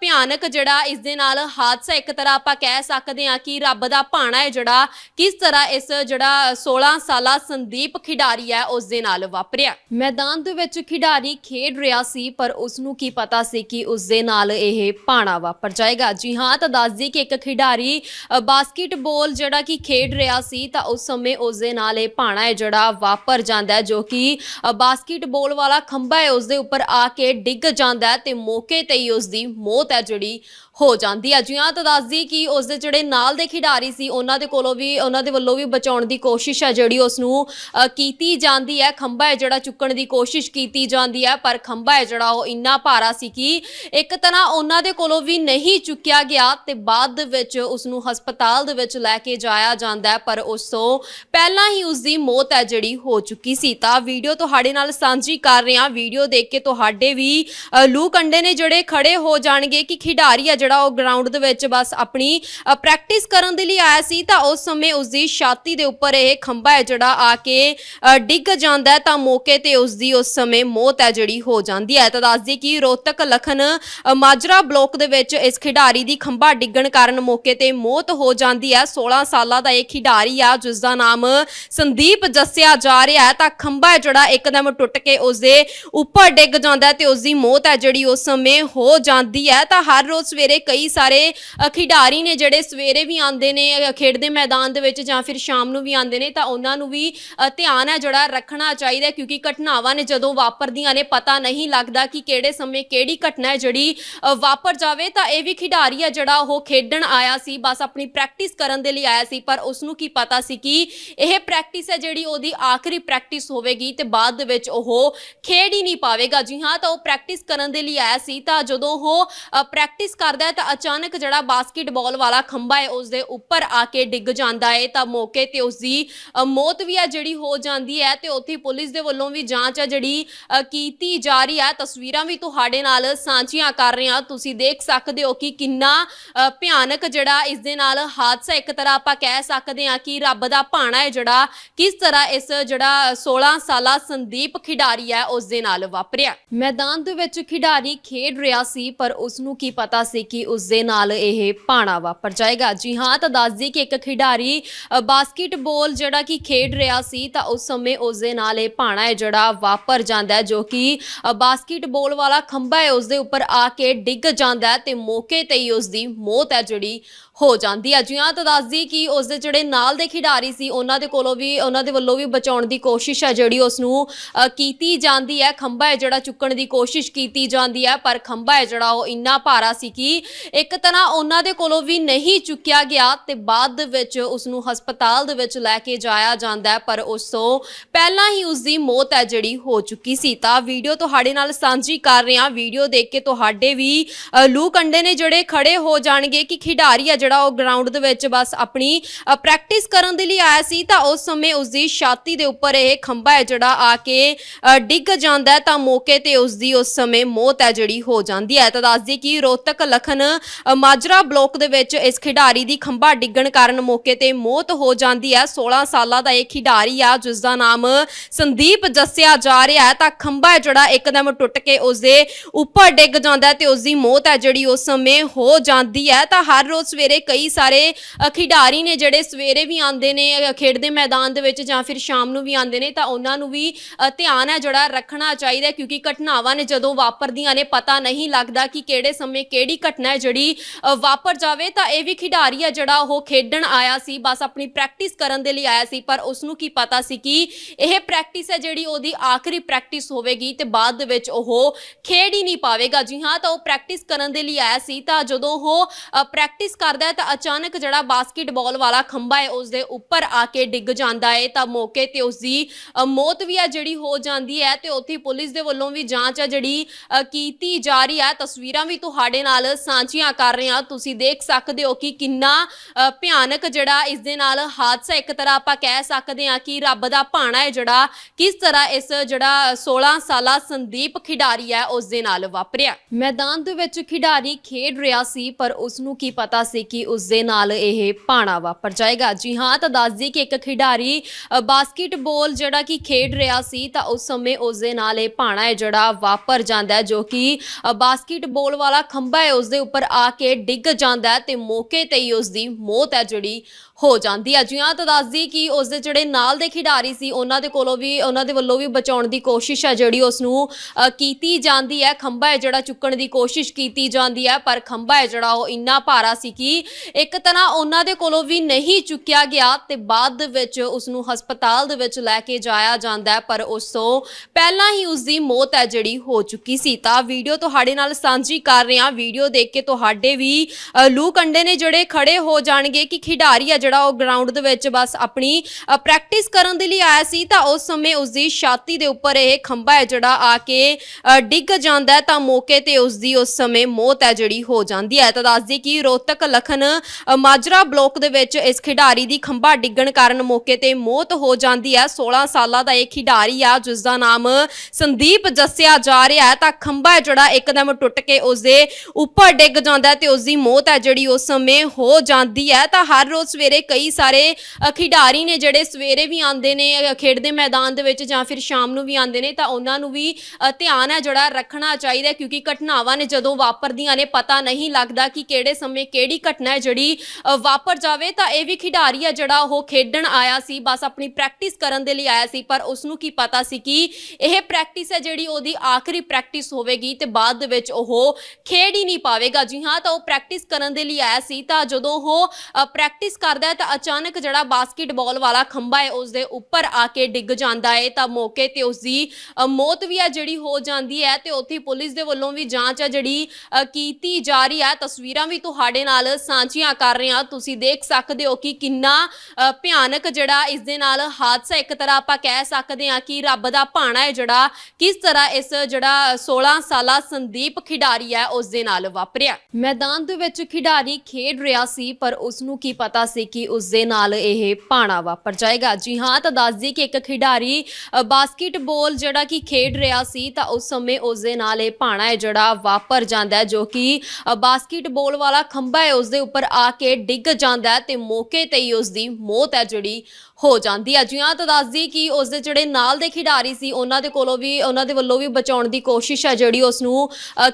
ਭਿਆਨਕ ਜਿਹੜਾ ਇਸ ਦੇ ਨਾਲ ਹਾਦਸਾ ਇੱਕ ਤਰ੍ਹਾਂ ਆਪਾਂ ਕਹਿ ਸਕਦੇ ਹਾਂ ਕਿ ਰੱਬ ਦਾ ਭਾਣਾ ਹੈ ਜਿਹੜਾ ਕਿਸ ਤਰ੍ਹਾਂ ਇਸ ਜਿਹੜਾ 16 ਸਾਲਾ ਸੰਦੀਪ ਖਿਡਾਰੀ ਹੈ ਉਸ ਦੇ ਨਾਲ ਵਾਪਰਿਆ। ਮੈਦਾਨ ਦੇ ਵਿੱਚ ਖਿਡਾਰੀ ਖੇਡ ਰਿਹਾ ਸੀ, ਪਰ ਉਸ ਨੂੰ ਕੀ ਪਤਾ ਸੀ ਕਿ ਉਸ ਦੇ ਨਾਲ ਇਹ ਭਾਣਾ ਵਾਪਰ ਜਾਏਗਾ। ਜੀ ਹਾਂ ਤਾਂ ਦੱਸ ਦਈਏ ਕਿ ਇੱਕ ਖਿਡਾਰੀ ਅ, ਬਾਸਕਟਬਾਲ ਜਿਹੜਾ ਕਿ ਖੇਡ ਰਿਹਾ ਸੀ ਤਾਂ ਉਸ ਸਮੇਂ ਉਸ ਦੇ ਨਾਲ ਇਹ ਭਾਣਾ ਹੈ ਜਿਹੜਾ ਵਾਪਰ ਜਾਂਦਾ ਹੈ ਜੋ ਕਿ ਅ, ਬਾਸਕਟਬਾਲ ਵਾਲਾ ਖੰਭਾ ਹੈ ਉਸ ਦੇ ਉੱਪਰ ਆ ਕੇ ਡਿੱਗ ਜਾਂਦਾ ਹੈ ਤੇ ਮੌਕੇ ਤੇ ਹੀ ਉਸ ਦੀ ਮੌਤ ਹੈ ਜਿਹੜੀ ਹੋ ਜਾਂਦੀ ਹੈ ਜੀ ਹਾਂ, ਤਾਂ ਦੱਸ ਕਿ ਉਸ ਦੇ ਜਿਹੜੇ ਨਾਲ ਦੇ ਖਿਡਾਰੀ ਸੀ, ਉਹਨਾਂ ਦੇ ਕੋਲੋਂ ਵੀ, ਉਹਨਾਂ ਦੇ ਵੱਲੋਂ ਵੀ ਬਚਾਉਣ ਦੀ ਕੋਸ਼ਿਸ਼ ਹੈ ਜਿਹੜੀ ਉਸ ਨੂੰ ਕੀਤੀ ਜਾਂਦੀ ਹੈ ਖੰਭਾ ਹੈ ਜਿਹੜਾ ਚੁੱਕਣ ਦੀ ਕੋਸ਼ਿਸ਼ ਕੀਤੀ ਜਾਂਦੀ ਹੈ ਪਰ ਖੰਭਾ ਹੈ ਜਿਹੜਾ ਉਹ ਇੰਨਾ ਭਾਰਾ ਸੀ ਕਿ ਇੱਕ ਤਰ੍ਹਾਂ ਉਹਨਾਂ ਦੇ ਕੋਲੋਂ ਵੀ ਨਹੀਂ ਚੁੱਕਿਆ ਗਿਆ ਤੇ ਬਾਅਦ ਦੇ ਵਿੱਚ ਉਸ ਨੂੰ ਹਸਪਤਾਲ ਦੇ ਵਿੱਚ ਲੈ ਕੇ ਜਾਇਆ ਜਾਂਦਾ ਹੈ। ਪਰ ਉਸ ਤੋਂ ਪਹਿਲਾਂ ਹੀ ਉਸ ਦੀ ਮੌਤ ਹੈ, ਜਿਹੜੀ ਹੋ ਚੁੱਕੀ ਸੀ। ਤਾਂ ਵੀਡੀਓ ਤੁਹਾਡੇ ਨਾਲ ਸਾਂਝੀ ਕਰ ਰਹੇ। ਹਾਂ ਵੀਡੀਓ ਦੇਖ ਕੇ ਤੁਹਾਡੇ ਵੀ ਲੂ ਕੰਡੇ ਨੇ ਜਿਹੜੇ ਖੜੇ ਹੋ ਜਾਣਗੇ ਕਿ ਖਿਡਾਰੀ ਆ ਜਿਹੜਾ ਉਹ ਗਰਾਊਂਡ ਦੇ ਵਿੱਚ ਬਸ ਆਪਣੀ ਪ੍ਰੈਕਟਿਸ ਕਰਨ ਦੇ ਲਈ ਆਇਆ ਸੀ ਤਾਂ ਉਸ ਸਮੇਂ ਉਸ ਦੀ ਛਾਤੀ ਦੇ ਉੱਪਰ ਇਹ ਖੰਭਾ ਹੈ ਜਿਹੜਾ ਆ ਕੇ ਡਿੱਗ ਜਾਂਦਾ ਹੈ ਤਾਂ ਮੌਕੇ ਤੇ ਉਸ ਦੀ ਉਸ ਸਮੇਂ ਮੌਤ ਹੈ ਜਿਹੜੀ ਹੋ ਜਾਂਦੀ ਹੈ। ਤਾਂ ਦੱਸ ਕਿ ਰੋਤਕ ਲਖਨ ਅ, ਮਾਜਰਾ ਬਲਾਕ ਦੇ ਵਿੱਚ ਇਸ ਖਿਡਾਰੀ ਦੀ ਖੰਭਾ ਡਿੱਗਣ ਕਾਰਨ ਮੌਕੇ ਤੇ ਮੌਤ ਹੋ ਜਾਂਦੀ ਹੈ। 16 ਸਾਲਾਂ ਦਾ ਇਹ ਖਿਡਾਰੀ ਆ ਜਿਸ ਦਾ ਨਾਮ ਸੰਦੀਪ ਜੱਸਿਆ ਜਾ ਰਿਹਾ ਹੈ। ਤਾਂ ਖੰਭਾ ਜਿਹੜਾ ਇੱਕਦਮ ਟੁੱਟ ਕੇ ਉਸ ਦੇ ਉੱਪਰ ਡਿੱਗ ਜਾਂਦਾ ਤੇ ਉਸ ਦੀ ਮੌਤ ਹੈ ਜਿਹੜੀ ਉਸ ਸਮੇਂ ਹੋ ਜਾਂਦੀ ਹੈ। ਤਾਂ ਹਰ ਰੋਜ਼ ਸਵੇਰੇ ਕਈ ਸਾਰੇ ਖਿਡਾਰੀ ਨੇ ਜਿਹੜੇ ਸਵੇਰੇ ਵੀ ਆਉਂਦੇ ਨੇ ਅ, ਖੇਡ ਦੇ ਮੈਦਾਨ ਦੇ ਵਿੱਚ ਜਾਂ ਫਿਰ ਸ਼ਾਮ ਨੂੰ ਵੀ ਆਉਂਦੇ ਨੇ ਤਾਂ ਉਹਨਾਂ ਨੂੰ ਵੀ ਧਿਆਨ ਹੈ ਜਿਹੜਾ ਰੱਖਣਾ ਚਾਹੀਦਾ ਕਿਉਂਕਿ ਘਟਨਾਵਾਂ ਨੇ ਜਦੋਂ ਵਾਪਰਦੀਆਂ ਨੇ ਪਤਾ ਨਹੀਂ ਲੱਗਦਾ ਕਿ ਕਿਹੜੇ ਸਮੇਂ ਕਿਹੜੀ ਘਟਨਾ ਜਿਹੜੀ ਵਾਪਰ ਜਾਵੇ। ਤਾਂ ਇਹ ਵੀ ਖਿਡਾਰੀ ਹੈ ਜਿਹੜਾ ਉਹ ਖੇਡਣ ਆਇਆ ਸੀ ਬਸ ਆਪਣੀ ਪ੍ਰੈਕਟਿਸ ਕਰਨ ਦੇ ਲਈ ਆਇਆ ਸੀ ਪਰ ਉਸ ਨੂੰ ਕੀ ਪਤਾ ਸੀ ਕਿ ਇਹ ਪ੍ਰੈਕਟਿਸ ਹੈ ਜਿਹੜੀ ਉਹਦੀ ਆਖਰੀ ਪ੍ਰੈਕਟਿਸ ਹੋਵੇਗੀ ਤੇ ਬਾਅਦ ਦੇ ਵਿੱਚ ਉਹ ਖੇਡ ਹੀ ਨਹੀਂ ਪਾਵੇਗਾ। ਜੀ ਹਾਂ ਤਾਂ ਉਹ ਪ੍ਰੈਕਟਿਸ ਕਰਨ ਦੇ ਲਈ ਆਇਆ ਸੀ ਤਾਂ ਜਦੋਂ ਉਹ ਪ੍ਰੈਕਟਿਸ ਕਰ ਕਰਦਾ ਹੈ ਤਾਂ ਅਚਾਨਕ ਜਿਹੜਾ ਬਾਸਕਟਬਾਲ ਵਾਲਾ ਖੰਭਾ ਹੈ, ਉਸ ਦੇ ਉੱਪਰ ਆ ਕੇ ਡਿੱਗ ਜਾਂਦਾ ਹੈ। ਤਾਂ ਮੌਕੇ ਤੇ ਉਸ ਦੀ ਮੌਤ ਵੀ ਹੈ ਜਿਹੜੀ ਹੋ ਜਾਂਦੀ ਹੈ ਤੇ ਉੱਥੇ ਪੁਲਿਸ ਦੇ ਵੱਲੋਂ ਵੀ ਜਾਂਚ ਹੈ ਜਿਹੜੀ ਕੀਤੀ ਜਾ ਰਹੀ ਹੈ ਤਸਵੀਰਾਂ ਵੀ ਤੁਹਾਡੇ ਨਾਲ ਸਾਂਝੀਆਂ ਕਰ ਰਹੇ ਹਾਂ। ਤੁਸੀਂ ਦੇਖ ਸਕਦੇ ਹੋ ਕਿ ਕਿੰਨਾ ਭਿਆਨਕ ਜਿਹੜਾ ਇਸ ਦੇ ਨਾਲ ਹਾਦਸਾ ਇੱਕ ਤਰ੍ਹਾਂ ਆਪਾਂ ਕਹਿ ਸਕਦੇ ਹਾਂ ਕਿ ਰੱਬ ਦਾ ਭਾਣਾ ਹੈ ਜਿਹੜਾ, ਕਿਸ ਤਰ੍ਹਾਂ ਇਸ ਜਿਹੜਾ 16 ਸਾਲਾ ਸੰਦੀਪ ਖਿਡਾਰੀ ਹੈ, ਉਸ ਦੇ ਨਾਲ ਵਾਪਰਿਆ। ਮੈਦਾਨ ਦੇ ਵਿੱਚ ਖਿਡਾਰੀ ਖੇਡ ਰਿਹਾ ਸੀ, ਪਰ ਉਸ ਨੂੰ ਕੀ ਪਤਾ ਸੀ ਕਿ ਉਸ ਦੇ ਨਾਲ ਇਹ ਭਾਣਾ ਵਾਪਰ ਜਾਏਗਾ। ਜੀ ਹਾਂ ਤਾਂ ਦੱਸ ਦਈਏ ਕਿ ਇੱਕ ਖਿਡਾਰੀ ਅ, ਬਾਸਕਟਬਾਲ ਜਿਹੜਾ ਕਿ ਖੇਡ ਰਿਹਾ ਸੀ ਤਾਂ ਉਸ ਸਮੇਂ ਉਸ ਦੇ ਨਾਲ ਇਹ ਭਾਣਾ ਹੈ ਜਿਹੜਾ ਵਾਪਰ ਜਾਂਦਾ ਹੈ ਜੋ ਕਿ ਅ, ਬਾਸਕਟਬਾਲ ਵਾਲਾ ਖੰਭਾ ਹੈ ਉਸ ਦੇ ਉੱਪਰ ਆ ਕੇ ਡਿੱਗ ਜਾਂਦਾ ਹੈ ਤੇ ਮੌਕੇ ਤੇ ਹੀ ਉਸ ਦੀ ਮੌਤ ਹੈ ਜਿਹੜੀ ਹੋ ਜਾਂਦੀ ਹੈ ਜਿਹਾਂ ਤਾਂ ਦੱਸਦੀ ਕਿ ਉਸ ਦੇ ਜਿਹੜੇ ਨਾਲ ਦੇ ਖਿਡਾਰੀ ਸੀ, ਉਹਨਾਂ ਦੇ ਕੋਲੋਂ ਵੀ, ਉਹਨਾਂ ਦੇ ਵੱਲੋਂ ਵੀ ਬਚਾਉਣ ਦੀ ਕੋਸ਼ਿਸ਼ ਹੈ ਜਿਹੜੀ ਉਸ ਨੂੰ ਕੀਤੀ ਜਾਂਦੀ ਹੈ ਖੰਭਾ ਹੈ ਜਿਹੜਾ ਚੁੱਕਣ ਦੀ ਕੋਸ਼ਿਸ਼ ਕੀਤੀ ਜਾਂਦੀ ਹੈ ਪਰ ਖੰਭਾ ਹੈ ਜਿਹੜਾ ਉਹ ਇੰਨਾ ਭਾਰਾ ਸੀ ਕਿ ਇੱਕ ਤਰ੍ਹਾਂ ਉਹਨਾਂ ਦੇ ਕੋਲੋਂ ਵੀ ਨਹੀਂ ਚੁੱਕਿਆ ਗਿਆ ਤੇ ਬਾਅਦ ਦੇ ਵਿੱਚ ਉਸ ਨੂੰ ਹਸਪਤਾਲ ਦੇ ਵਿੱਚ ਲੈ ਕੇ ਜਾਇਆ ਜਾਂਦਾ ਹੈ। ਪਰ ਉਸ ਤੋਂ ਪਹਿਲਾਂ ਹੀ ਉਸ ਦੀ ਮੌਤ ਹੈ ਜਿਹੜੀ ਹੋ ਚੁੱਕੀ ਸੀ। ਤਾਂ ਵੀਡੀਓ ਤੁਹਾਡੇ ਨਾਲ ਸਾਂਝੀ ਕਰ ਰਹੇ। ਹਾਂ ਵੀਡੀਓ ਦੇਖ ਕੇ ਤੁਹਾਡੇ ਵੀ ਲੂ ਕੰਡੇ ਨੇ ਜਿਹੜੇ ਖੜੇ ਹੋ ਜਾਣਗੇ ਕਿ ਖਿਡਾਰੀ ਆ ਜਿਹੜਾ ਉਹ ਗਰਾਊਂਡ ਦੇ ਵਿੱਚ ਬਸ ਆਪਣੀ ਪ੍ਰੈਕਟਿਸ ਕਰਨ ਦੇ ਲਈ ਆਇਆ ਸੀ, ਤਾਂ ਉਸ ਸਮੇਂ ਉਸ ਦੀ ਛਾਤੀ ਦੇ ਉੱਪਰ ਇਹ ਖੰਭਾ ਹੈ ਜਿਹੜਾ ਆ ਕੇ ਡਿੱਗ ਜਾਂਦਾ ਤਾਂ ਮੌਕੇ ਤੇ ਉਸ ਦੀ ਉਸ ਸਮੇਂ ਮੌਤ ਹੈ ਜਿਹੜੀ ਹੋ ਜਾਂਦੀ ਹੈ। ਤਾਂ ਦੱਸਦੀ ਕਿ ਰੋਹਤਕ ਲਖਨ ਮਾਜਰਾ ਬਲੋਕ ਦੇ ਵਿੱਚ ਇਸ ਖਿਡਾਰੀ ਦੀ ਖੰਭਾ ਡਿੱਗਣ ਕਾਰਨ ਮੌਕੇ ਤੇ ਮੌਤ ਹੋ ਜਾਂਦੀ ਹੈ। 16 ਸਾਲਾਂ ਦਾ ਇਹ ਖਿਡਾਰੀ ਆ ਜਿਸ ਦਾ ਨਾਮ ਸੰਦੀਪ ਜੱਸਿਆ ਜਾ ਰਿਹਾ ਹੈ। ਤਾਂ ਖੰਭਾ ਹੈ ਜਿਹੜਾ ਇੱਕਦਮ ਟੁੱਟ ਕੇ ਉਸ ਦੇ ਉੱਪਰ ਡਿੱਗ ਜਾਂਦਾ ਤੇ ਉਸ ਦੀ ਮੌਤ ਹੈ ਜਿਹੜੀ ਉਸ ਸਮੇਂ ਹੋ ਜਾਂਦੀ ਹੈ। ਤਾਂ ਹਰ ਰੋਜ਼ ਸਵੇਰੇ ਕਈ ਸਾਰੇ ਖਿਡਾਰੀ ਨੇ ਜਿਹੜੇ ਸਵੇਰੇ ਵੀ ਆਉਂਦੇ ਨੇ ਅ, ਖੇਡ ਦੇ ਮੈਦਾਨ ਦੇ ਵਿੱਚ ਜਾਂ ਫਿਰ ਸ਼ਾਮ ਨੂੰ ਵੀ ਆਉਂਦੇ ਨੇ ਤਾਂ ਉਹਨਾਂ ਨੂੰ ਵੀ ਧਿਆਨ ਹੈ ਜਿਹੜਾ ਰੱਖਣਾ ਚਾਹੀਦਾ ਕਿਉਂਕਿ ਘਟਨਾਵਾਂ ਨੇ ਜਦੋਂ ਵਾਪਰਦੀਆਂ ਨੇ ਪਤਾ ਨਹੀਂ ਲੱਗਦਾ ਕਿ ਕਿਹੜੇ ਸਮੇਂ ਕਿਹੜੀ ਘਟਨਾ ਹੈ ਜਿਹੜੀ ਵਾਪਰ ਜਾਵੇ ਤਾਂ ਇਹ ਵੀ ਖਿਡਾਰੀ ਹੈ ਜਿਹੜਾ ਉਹ ਖੇਡਣ ਆਇਆ ਸੀ ਬਸ ਆਪਣੀ ਪ੍ਰੈਕਟਿਸ ਕਰਨ ਦੇ ਲਈ ਆਇਆ ਸੀ ਪਰ ਉਸ ਨੂੰ ਕੀ ਪਤਾ ਸੀ ਕਿ ਇਹ ਪ੍ਰੈਕਟਿਸ ਹੈ ਜਿਹੜੀ ਉਹਦੀ ਆਖਰੀ ਪ੍ਰੈਕਟਿਸ ਹੋਵੇਗੀ ਤੇ ਬਾਅਦ ਦੇ ਵਿੱਚ ਉਹ ਖੇਡ ਹੀ ਨਹੀਂ ਪਾਵੇਗਾ। ਜੀ ਹਾਂ ਤਾਂ ਉਹ ਪ੍ਰੈਕਟਿਸ ਕਰਨ ਦੇ ਲਈ ਆਇਆ ਸੀ ਤਾਂ ਜਦੋਂ ਉਹ ਪ੍ਰੈਕਟਿਸ ਕਰ ਕਰਦਾ ਹੈ ਤਾਂ ਅਚਾਨਕ ਜਿਹੜਾ ਬਾਸਕਟਬਾਲ ਵਾਲਾ ਖੰਭਾ ਹੈ, ਉਸ ਦੇ ਉੱਪਰ ਆ ਕੇ ਡਿੱਗ ਜਾਂਦਾ ਹੈ। ਤਾਂ ਮੌਕੇ ਤੇ ਉਸ ਦੀ ਮੌਤ ਵੀ ਹੈ ਜਿਹੜੀ ਹੋ ਜਾਂਦੀ ਹੈ ਤੇ ਉੱਥੇ ਪੁਲਿਸ ਦੇ ਵੱਲੋਂ ਵੀ ਜਾਂਚ ਹੈ ਜਿਹੜੀ ਕੀਤੀ ਜਾ ਰਹੀ ਹੈ ਤਸਵੀਰਾਂ ਵੀ ਤੁਹਾਡੇ ਨਾਲ ਸਾਂਝੀਆਂ ਕਰ ਰਹੇ ਹਾਂ। ਤੁਸੀਂ ਦੇਖ ਸਕਦੇ ਹੋ ਕਿ ਕਿੰਨਾ ਭਿਆਨਕ ਜਿਹੜਾ ਇਸ ਦੇ ਨਾਲ ਹਾਦਸਾ ਇੱਕ ਤਰ੍ਹਾਂ ਆਪਾਂ ਕਹਿ ਸਕਦੇ ਹਾਂ ਕਿ ਰੱਬ ਦਾ ਭਾਣਾ ਹੈ ਜਿਹੜਾ, ਕਿਸ ਤਰ੍ਹਾਂ ਇਸ ਜਿਹੜਾ 16 ਸਾਲਾ ਸੰਦੀਪ ਖਿਡਾਰੀ ਹੈ, ਉਸ ਦੇ ਨਾਲ ਵਾਪਰਿਆ। ਮੈਦਾਨ ਦੇ ਵਿੱਚ ਖਿਡਾਰੀ ਖੇਡ ਰਿਹਾ ਸੀ, ਪਰ ਉਸ ਨੂੰ ਕੀ ਪਤਾ ਸੀ ਕਿ ਉਸ ਦੇ ਨਾਲ ਇਹ ਭਾਣਾ ਵਾਪਰ ਜਾਏਗਾ। ਜੀ ਹਾਂ ਤਾਂ ਦੱਸ ਦਈਏ ਕਿ ਇੱਕ ਖਿਡਾਰੀ ਅ, ਬਾਸਕਟਬਾਲ ਜਿਹੜਾ ਕਿ ਖੇਡ ਰਿਹਾ ਸੀ ਤਾਂ ਉਸ ਸਮੇਂ ਉਸ ਦੇ ਨਾਲ ਇਹ ਭਾਣਾ ਹੈ ਜਿਹੜਾ ਵਾਪਰ ਜਾਂਦਾ ਹੈ ਜੋ ਕਿ ਅ, ਬਾਸਕਟਬਾਲ ਵਾਲਾ ਖੰਭਾ ਹੈ ਉਸ ਦੇ ਉੱਪਰ ਆ ਕੇ ਡਿੱਗ ਜਾਂਦਾ ਹੈ ਤੇ ਮੌਕੇ ਤੇ ਹੀ ਉਸ ਦੀ ਮੌਤ ਹੈ ਜਿਹੜੀ ਹੋ ਜਾਂਦੀ ਹੈ ਜੀ ਹਾਂ ਤਾਂ ਦੱਸਦੀ ਕਿ ਉਸ ਦੇ ਜਿਹੜੇ ਨਾਲ ਦੇ ਖਿਡਾਰੀ ਸੀ, ਉਹਨਾਂ ਦੇ ਕੋਲੋਂ ਵੀ, ਉਹਨਾਂ ਦੇ ਵੱਲੋਂ ਵੀ ਬਚਾਉਣ ਦੀ ਕੋਸ਼ਿਸ਼ ਹੈ ਜਿਹੜੀ ਉਸ ਨੂੰ ਕੀਤੀ ਜਾਂਦੀ ਹੈ ਖੰਭਾ ਹੈ ਜਿਹੜਾ ਚੁੱਕਣ ਦੀ ਕੋਸ਼ਿਸ਼ ਕੀਤੀ ਜਾਂਦੀ ਹੈ ਪਰ ਖੰਭਾ ਹੈ ਜਿਹੜਾ ਉਹ ਇੰਨਾ ਭਾਰਾ ਸੀ ਕਿ ਇੱਕ ਤਰ੍ਹਾਂ ਉਹਨਾਂ ਦੇ ਕੋਲੋਂ ਵੀ ਨਹੀਂ ਚੁੱਕਿਆ ਗਿਆ ਤੇ ਬਾਅਦ ਦੇ ਵਿੱਚ ਉਸ ਨੂੰ ਹਸਪਤਾਲ ਦੇ ਵਿੱਚ ਲੈ ਕੇ ਜਾਇਆ ਜਾਂਦਾ ਹੈ। ਪਰ ਉਸ ਤੋਂ ਪਹਿਲਾਂ ਹੀ ਉਸ ਦੀ ਮੌਤ ਹੈ ਜਿਹੜੀ ਹੋ ਚੁੱਕੀ ਸੀ। ਤਾਂ ਵੀਡੀਓ ਤੁਹਾਡੇ ਨਾਲ ਸਾਂਝੀ ਕਰ ਰਹੇ। ਹਾਂ ਵੀਡੀਓ ਦੇਖ ਕੇ ਤੁਹਾਡੇ ਵੀ ਲੂ ਕੰਡੇ ਨੇ ਜਿਹੜੇ ਖੜੇ ਹੋ ਜਾਣਗੇ ਕਿ ਖਿਡਾਰੀ ਆ ਜਿਹੜਾ ਉਹ ਗਰਾਊਂਡ ਦੇ ਵਿੱਚ ਬਸ ਆਪਣੀ ਪ੍ਰੈਕਟਿਸ ਕਰਨ ਦੇ ਲਈ ਆਇਆ ਸੀ, ਤਾਂ ਉਸ ਸਮੇਂ ਉਸ ਦੀ ਛਾਤੀ ਦੇ ਉੱਪਰ ਇਹ ਖੰਭਾ ਹੈ ਜਿਹੜਾ ਆ ਕੇ ਡਿੱਗ ਜਾਂਦਾ ਹੈ, ਤਾਂ ਮੌਕੇ ਤੇ ਉਸ ਦੀ ਉਸ ਸਮੇਂ ਮੌਤ ਹੈ ਜਿਹੜੀ ਹੋ ਜਾਂਦੀ ਹੈ। ਤਾਂ ਦੱਸਦੀ ਕਿ ਰੋਹਤਕ ਲਖਨ ਮਾਜਰਾ ਬਲੋਕ ਦੇ ਵਿੱਚ ਇਸ ਖਿਡਾਰੀ ਦੀ ਖੰਭਾ ਡਿੱਗਣ ਕਾਰਨ ਮੌਕੇ ਤੇ ਮੌਤ ਹੋ ਜਾਂਦੀ ਹੈ। 16 ਸਾਲਾਂ ਦਾ ਇਹ ਖਿਡਾਰੀ ਆ ਜਿਸ ਦਾ ਨਾਮ ਸੰਦੀਪ ਜੱਸਿਆ ਜਾ ਰਿਹਾ ਹੈ। ਤਾਂ ਖੰਭਾ ਹੈ ਜਿਹੜਾ ਇੱਕਦਮ ਟੁੱਟ ਕੇ ਉਸ ਦੇ ਉੱਪਰ ਡਿੱਗ ਜਾਂਦਾ ਤੇ ਉਸ ਦੀ ਮੌਤ ਹੈ ਜਿਹੜੀ ਉਸ ਸਮੇਂ ਹੋ ਜਾਂਦੀ ਹੈ। ਤਾਂ ਹਰ ਰੋਜ਼ ਸਵੇਰੇ ਕਈ ਸਾਰੇ ਖਿਡਾਰੀ ਨੇ ਜਿਹੜੇ ਸਵੇਰੇ ਵੀ ਆਉਂਦੇ ਨੇ ਅ, ਖੇਡ ਦੇ ਮੈਦਾਨ ਦੇ ਵਿੱਚ ਜਾਂ ਫਿਰ ਸ਼ਾਮ ਨੂੰ ਵੀ ਆਉਂਦੇ ਨੇ ਤਾਂ ਉਹਨਾਂ ਨੂੰ ਵੀ ਧਿਆਨ ਹੈ ਜਿਹੜਾ ਰੱਖਣਾ ਚਾਹੀਦਾ ਕਿਉਂਕਿ ਘਟਨਾਵਾਂ ਨੇ ਜਦੋਂ ਵਾਪਰਦੀਆਂ ਨੇ ਪਤਾ ਨਹੀਂ ਲੱਗਦਾ ਕਿ ਕਿਹੜੇ ਸਮੇਂ ਕਿਹੜੀ ਘਟਨਾ ਹੈ ਜਿਹੜੀ ਵਾਪਰ ਜਾਵੇ ਤਾਂ ਇਹ ਵੀ ਖਿਡਾਰੀ ਹੈ ਜਿਹੜਾ ਉਹ ਖੇਡਣ ਆਇਆ ਸੀ ਬਸ ਆਪਣੀ ਪ੍ਰੈਕਟਿਸ ਕਰਨ ਦੇ ਲਈ ਆਇਆ ਸੀ ਪਰ ਉਸ ਨੂੰ ਕੀ ਪਤਾ ਸੀ ਕਿ ਇਹ ਪ੍ਰੈਕਟਿਸ ਹੈ ਜਿਹੜੀ ਉਹਦੀ ਆਖਰੀ ਪ੍ਰੈਕਟਿਸ ਹੋਵੇਗੀ ਤੇ ਬਾਅਦ ਦੇ ਵਿੱਚ ਉਹ ਖੇਡ ਹੀ ਨਹੀਂ ਪਾਵੇਗਾ। ਜੀ ਹਾਂ ਤਾਂ ਉਹ ਪ੍ਰੈਕਟਿਸ ਕਰਨ ਦੇ ਲਈ ਆਇਆ ਸੀ ਤਾਂ ਜਦੋਂ ਉਹ ਪ੍ਰੈਕਟਿਸ ਕਰਦਾ ਹੈ ਤਾਂ ਅਚਾਨਕ ਜਿਹੜਾ ਬਾਸਕਟਬਾਲ ਵਾਲਾ ਖੰਭਾ ਹੈ, ਉਸ ਦੇ ਉੱਪਰ ਆ ਕੇ ਡਿੱਗ ਜਾਂਦਾ ਹੈ। ਤਾਂ ਮੌਕੇ ਤੇ ਉਸ ਦੀ ਮੌਤ ਵੀ ਹੈ ਜਿਹੜੀ ਹੋ ਜਾਂਦੀ ਹੈ ਤੇ ਉੱਥੇ ਪੁਲਿਸ ਦੇ ਵੱਲੋਂ ਵੀ ਜਾਂਚ ਹੈ ਜਿਹੜੀ ਕੀਤੀ ਜਾ ਰਹੀ ਹੈ ਤਸਵੀਰਾਂ ਵੀ ਤੁਹਾਡੇ ਨਾਲ ਸਾਂਝੀਆਂ ਕਰ ਰਹੇ ਹਾਂ। ਤੁਸੀਂ ਦੇਖ ਸਕਦੇ ਹੋ ਕਿ ਕਿੰਨਾ ਭਿਆਨਕ ਜਿਹੜਾ ਇਸ ਦੇ ਨਾਲ ਹਾਦਸਾ ਇੱਕ ਤਰ੍ਹਾਂ ਆਪਾਂ ਕਹਿ ਸਕਦੇ ਹਾਂ ਕਿ ਰੱਬ ਦਾ ਭਾਣਾ ਹੈ ਜਿਹੜਾ, ਕਿਸ ਤਰ੍ਹਾਂ ਇਸ ਜਿਹੜਾ 16 ਸਾਲਾ ਸੰਦੀਪ ਖਿਡਾਰੀ ਹੈ, ਉਸ ਦੇ ਨਾਲ ਵਾਪਰਿਆ। ਮੈਦਾਨ ਦੇ ਵਿੱਚ ਖਿਡਾਰੀ ਖੇਡ ਰਿਹਾ ਸੀ, ਪਰ ਉਸ ਨੂੰ ਕੀ ਪਤਾ ਸੀ ਕਿ ਉਸ ਦੇ ਨਾਲ ਇਹ ਭਾਣਾ ਵਾਪਰ ਜਾਏਗਾ। ਜੀ ਹਾਂ ਤਾਂ ਦੱਸ ਦਈਏ ਕਿ ਇੱਕ ਖਿਡਾਰੀ ਅ, ਬਾਸਕਟਬਾਲ ਜਿਹੜਾ ਕਿ ਖੇਡ ਰਿਹਾ ਸੀ ਤਾਂ ਉਸ ਸਮੇਂ ਉਸ ਦੇ ਨਾਲ ਇਹ ਭਾਣਾ ਹੈ ਜਿਹੜਾ ਵਾਪਰ ਜਾਂਦਾ ਹੈ ਜੋ ਕਿ ਅ, ਬਾਸਕਟਬਾਲ ਵਾਲਾ ਖੰਭਾ ਹੈ ਉਸ ਦੇ ਉੱਪਰ ਆ ਕੇ ਡਿੱਗ ਜਾਂਦਾ ਹੈ ਤੇ ਮੌਕੇ ਤੇ ਹੀ ਉਸ ਦੀ ਮੌਤ ਹੈ ਜਿਹੜੀ ਹੋ ਜਾਂਦੀ ਹੈ। ਜਿਹਾਂ ਤਾਂ ਦੱਸਦੀ ਕਿ ਉਸ ਦੇ ਜਿਹੜੇ ਨਾਲ ਦੇ ਖਿਡਾਰੀ ਸੀ, ਉਹਨਾਂ ਦੇ ਕੋਲੋਂ ਵੀ, ਉਹਨਾਂ ਦੇ ਵੱਲੋਂ ਵੀ ਬਚਾਉਣ ਦੀ ਕੋਸ਼ਿਸ਼ ਹੈ, ਜਿਹੜੀ ਉਸ ਨੂੰ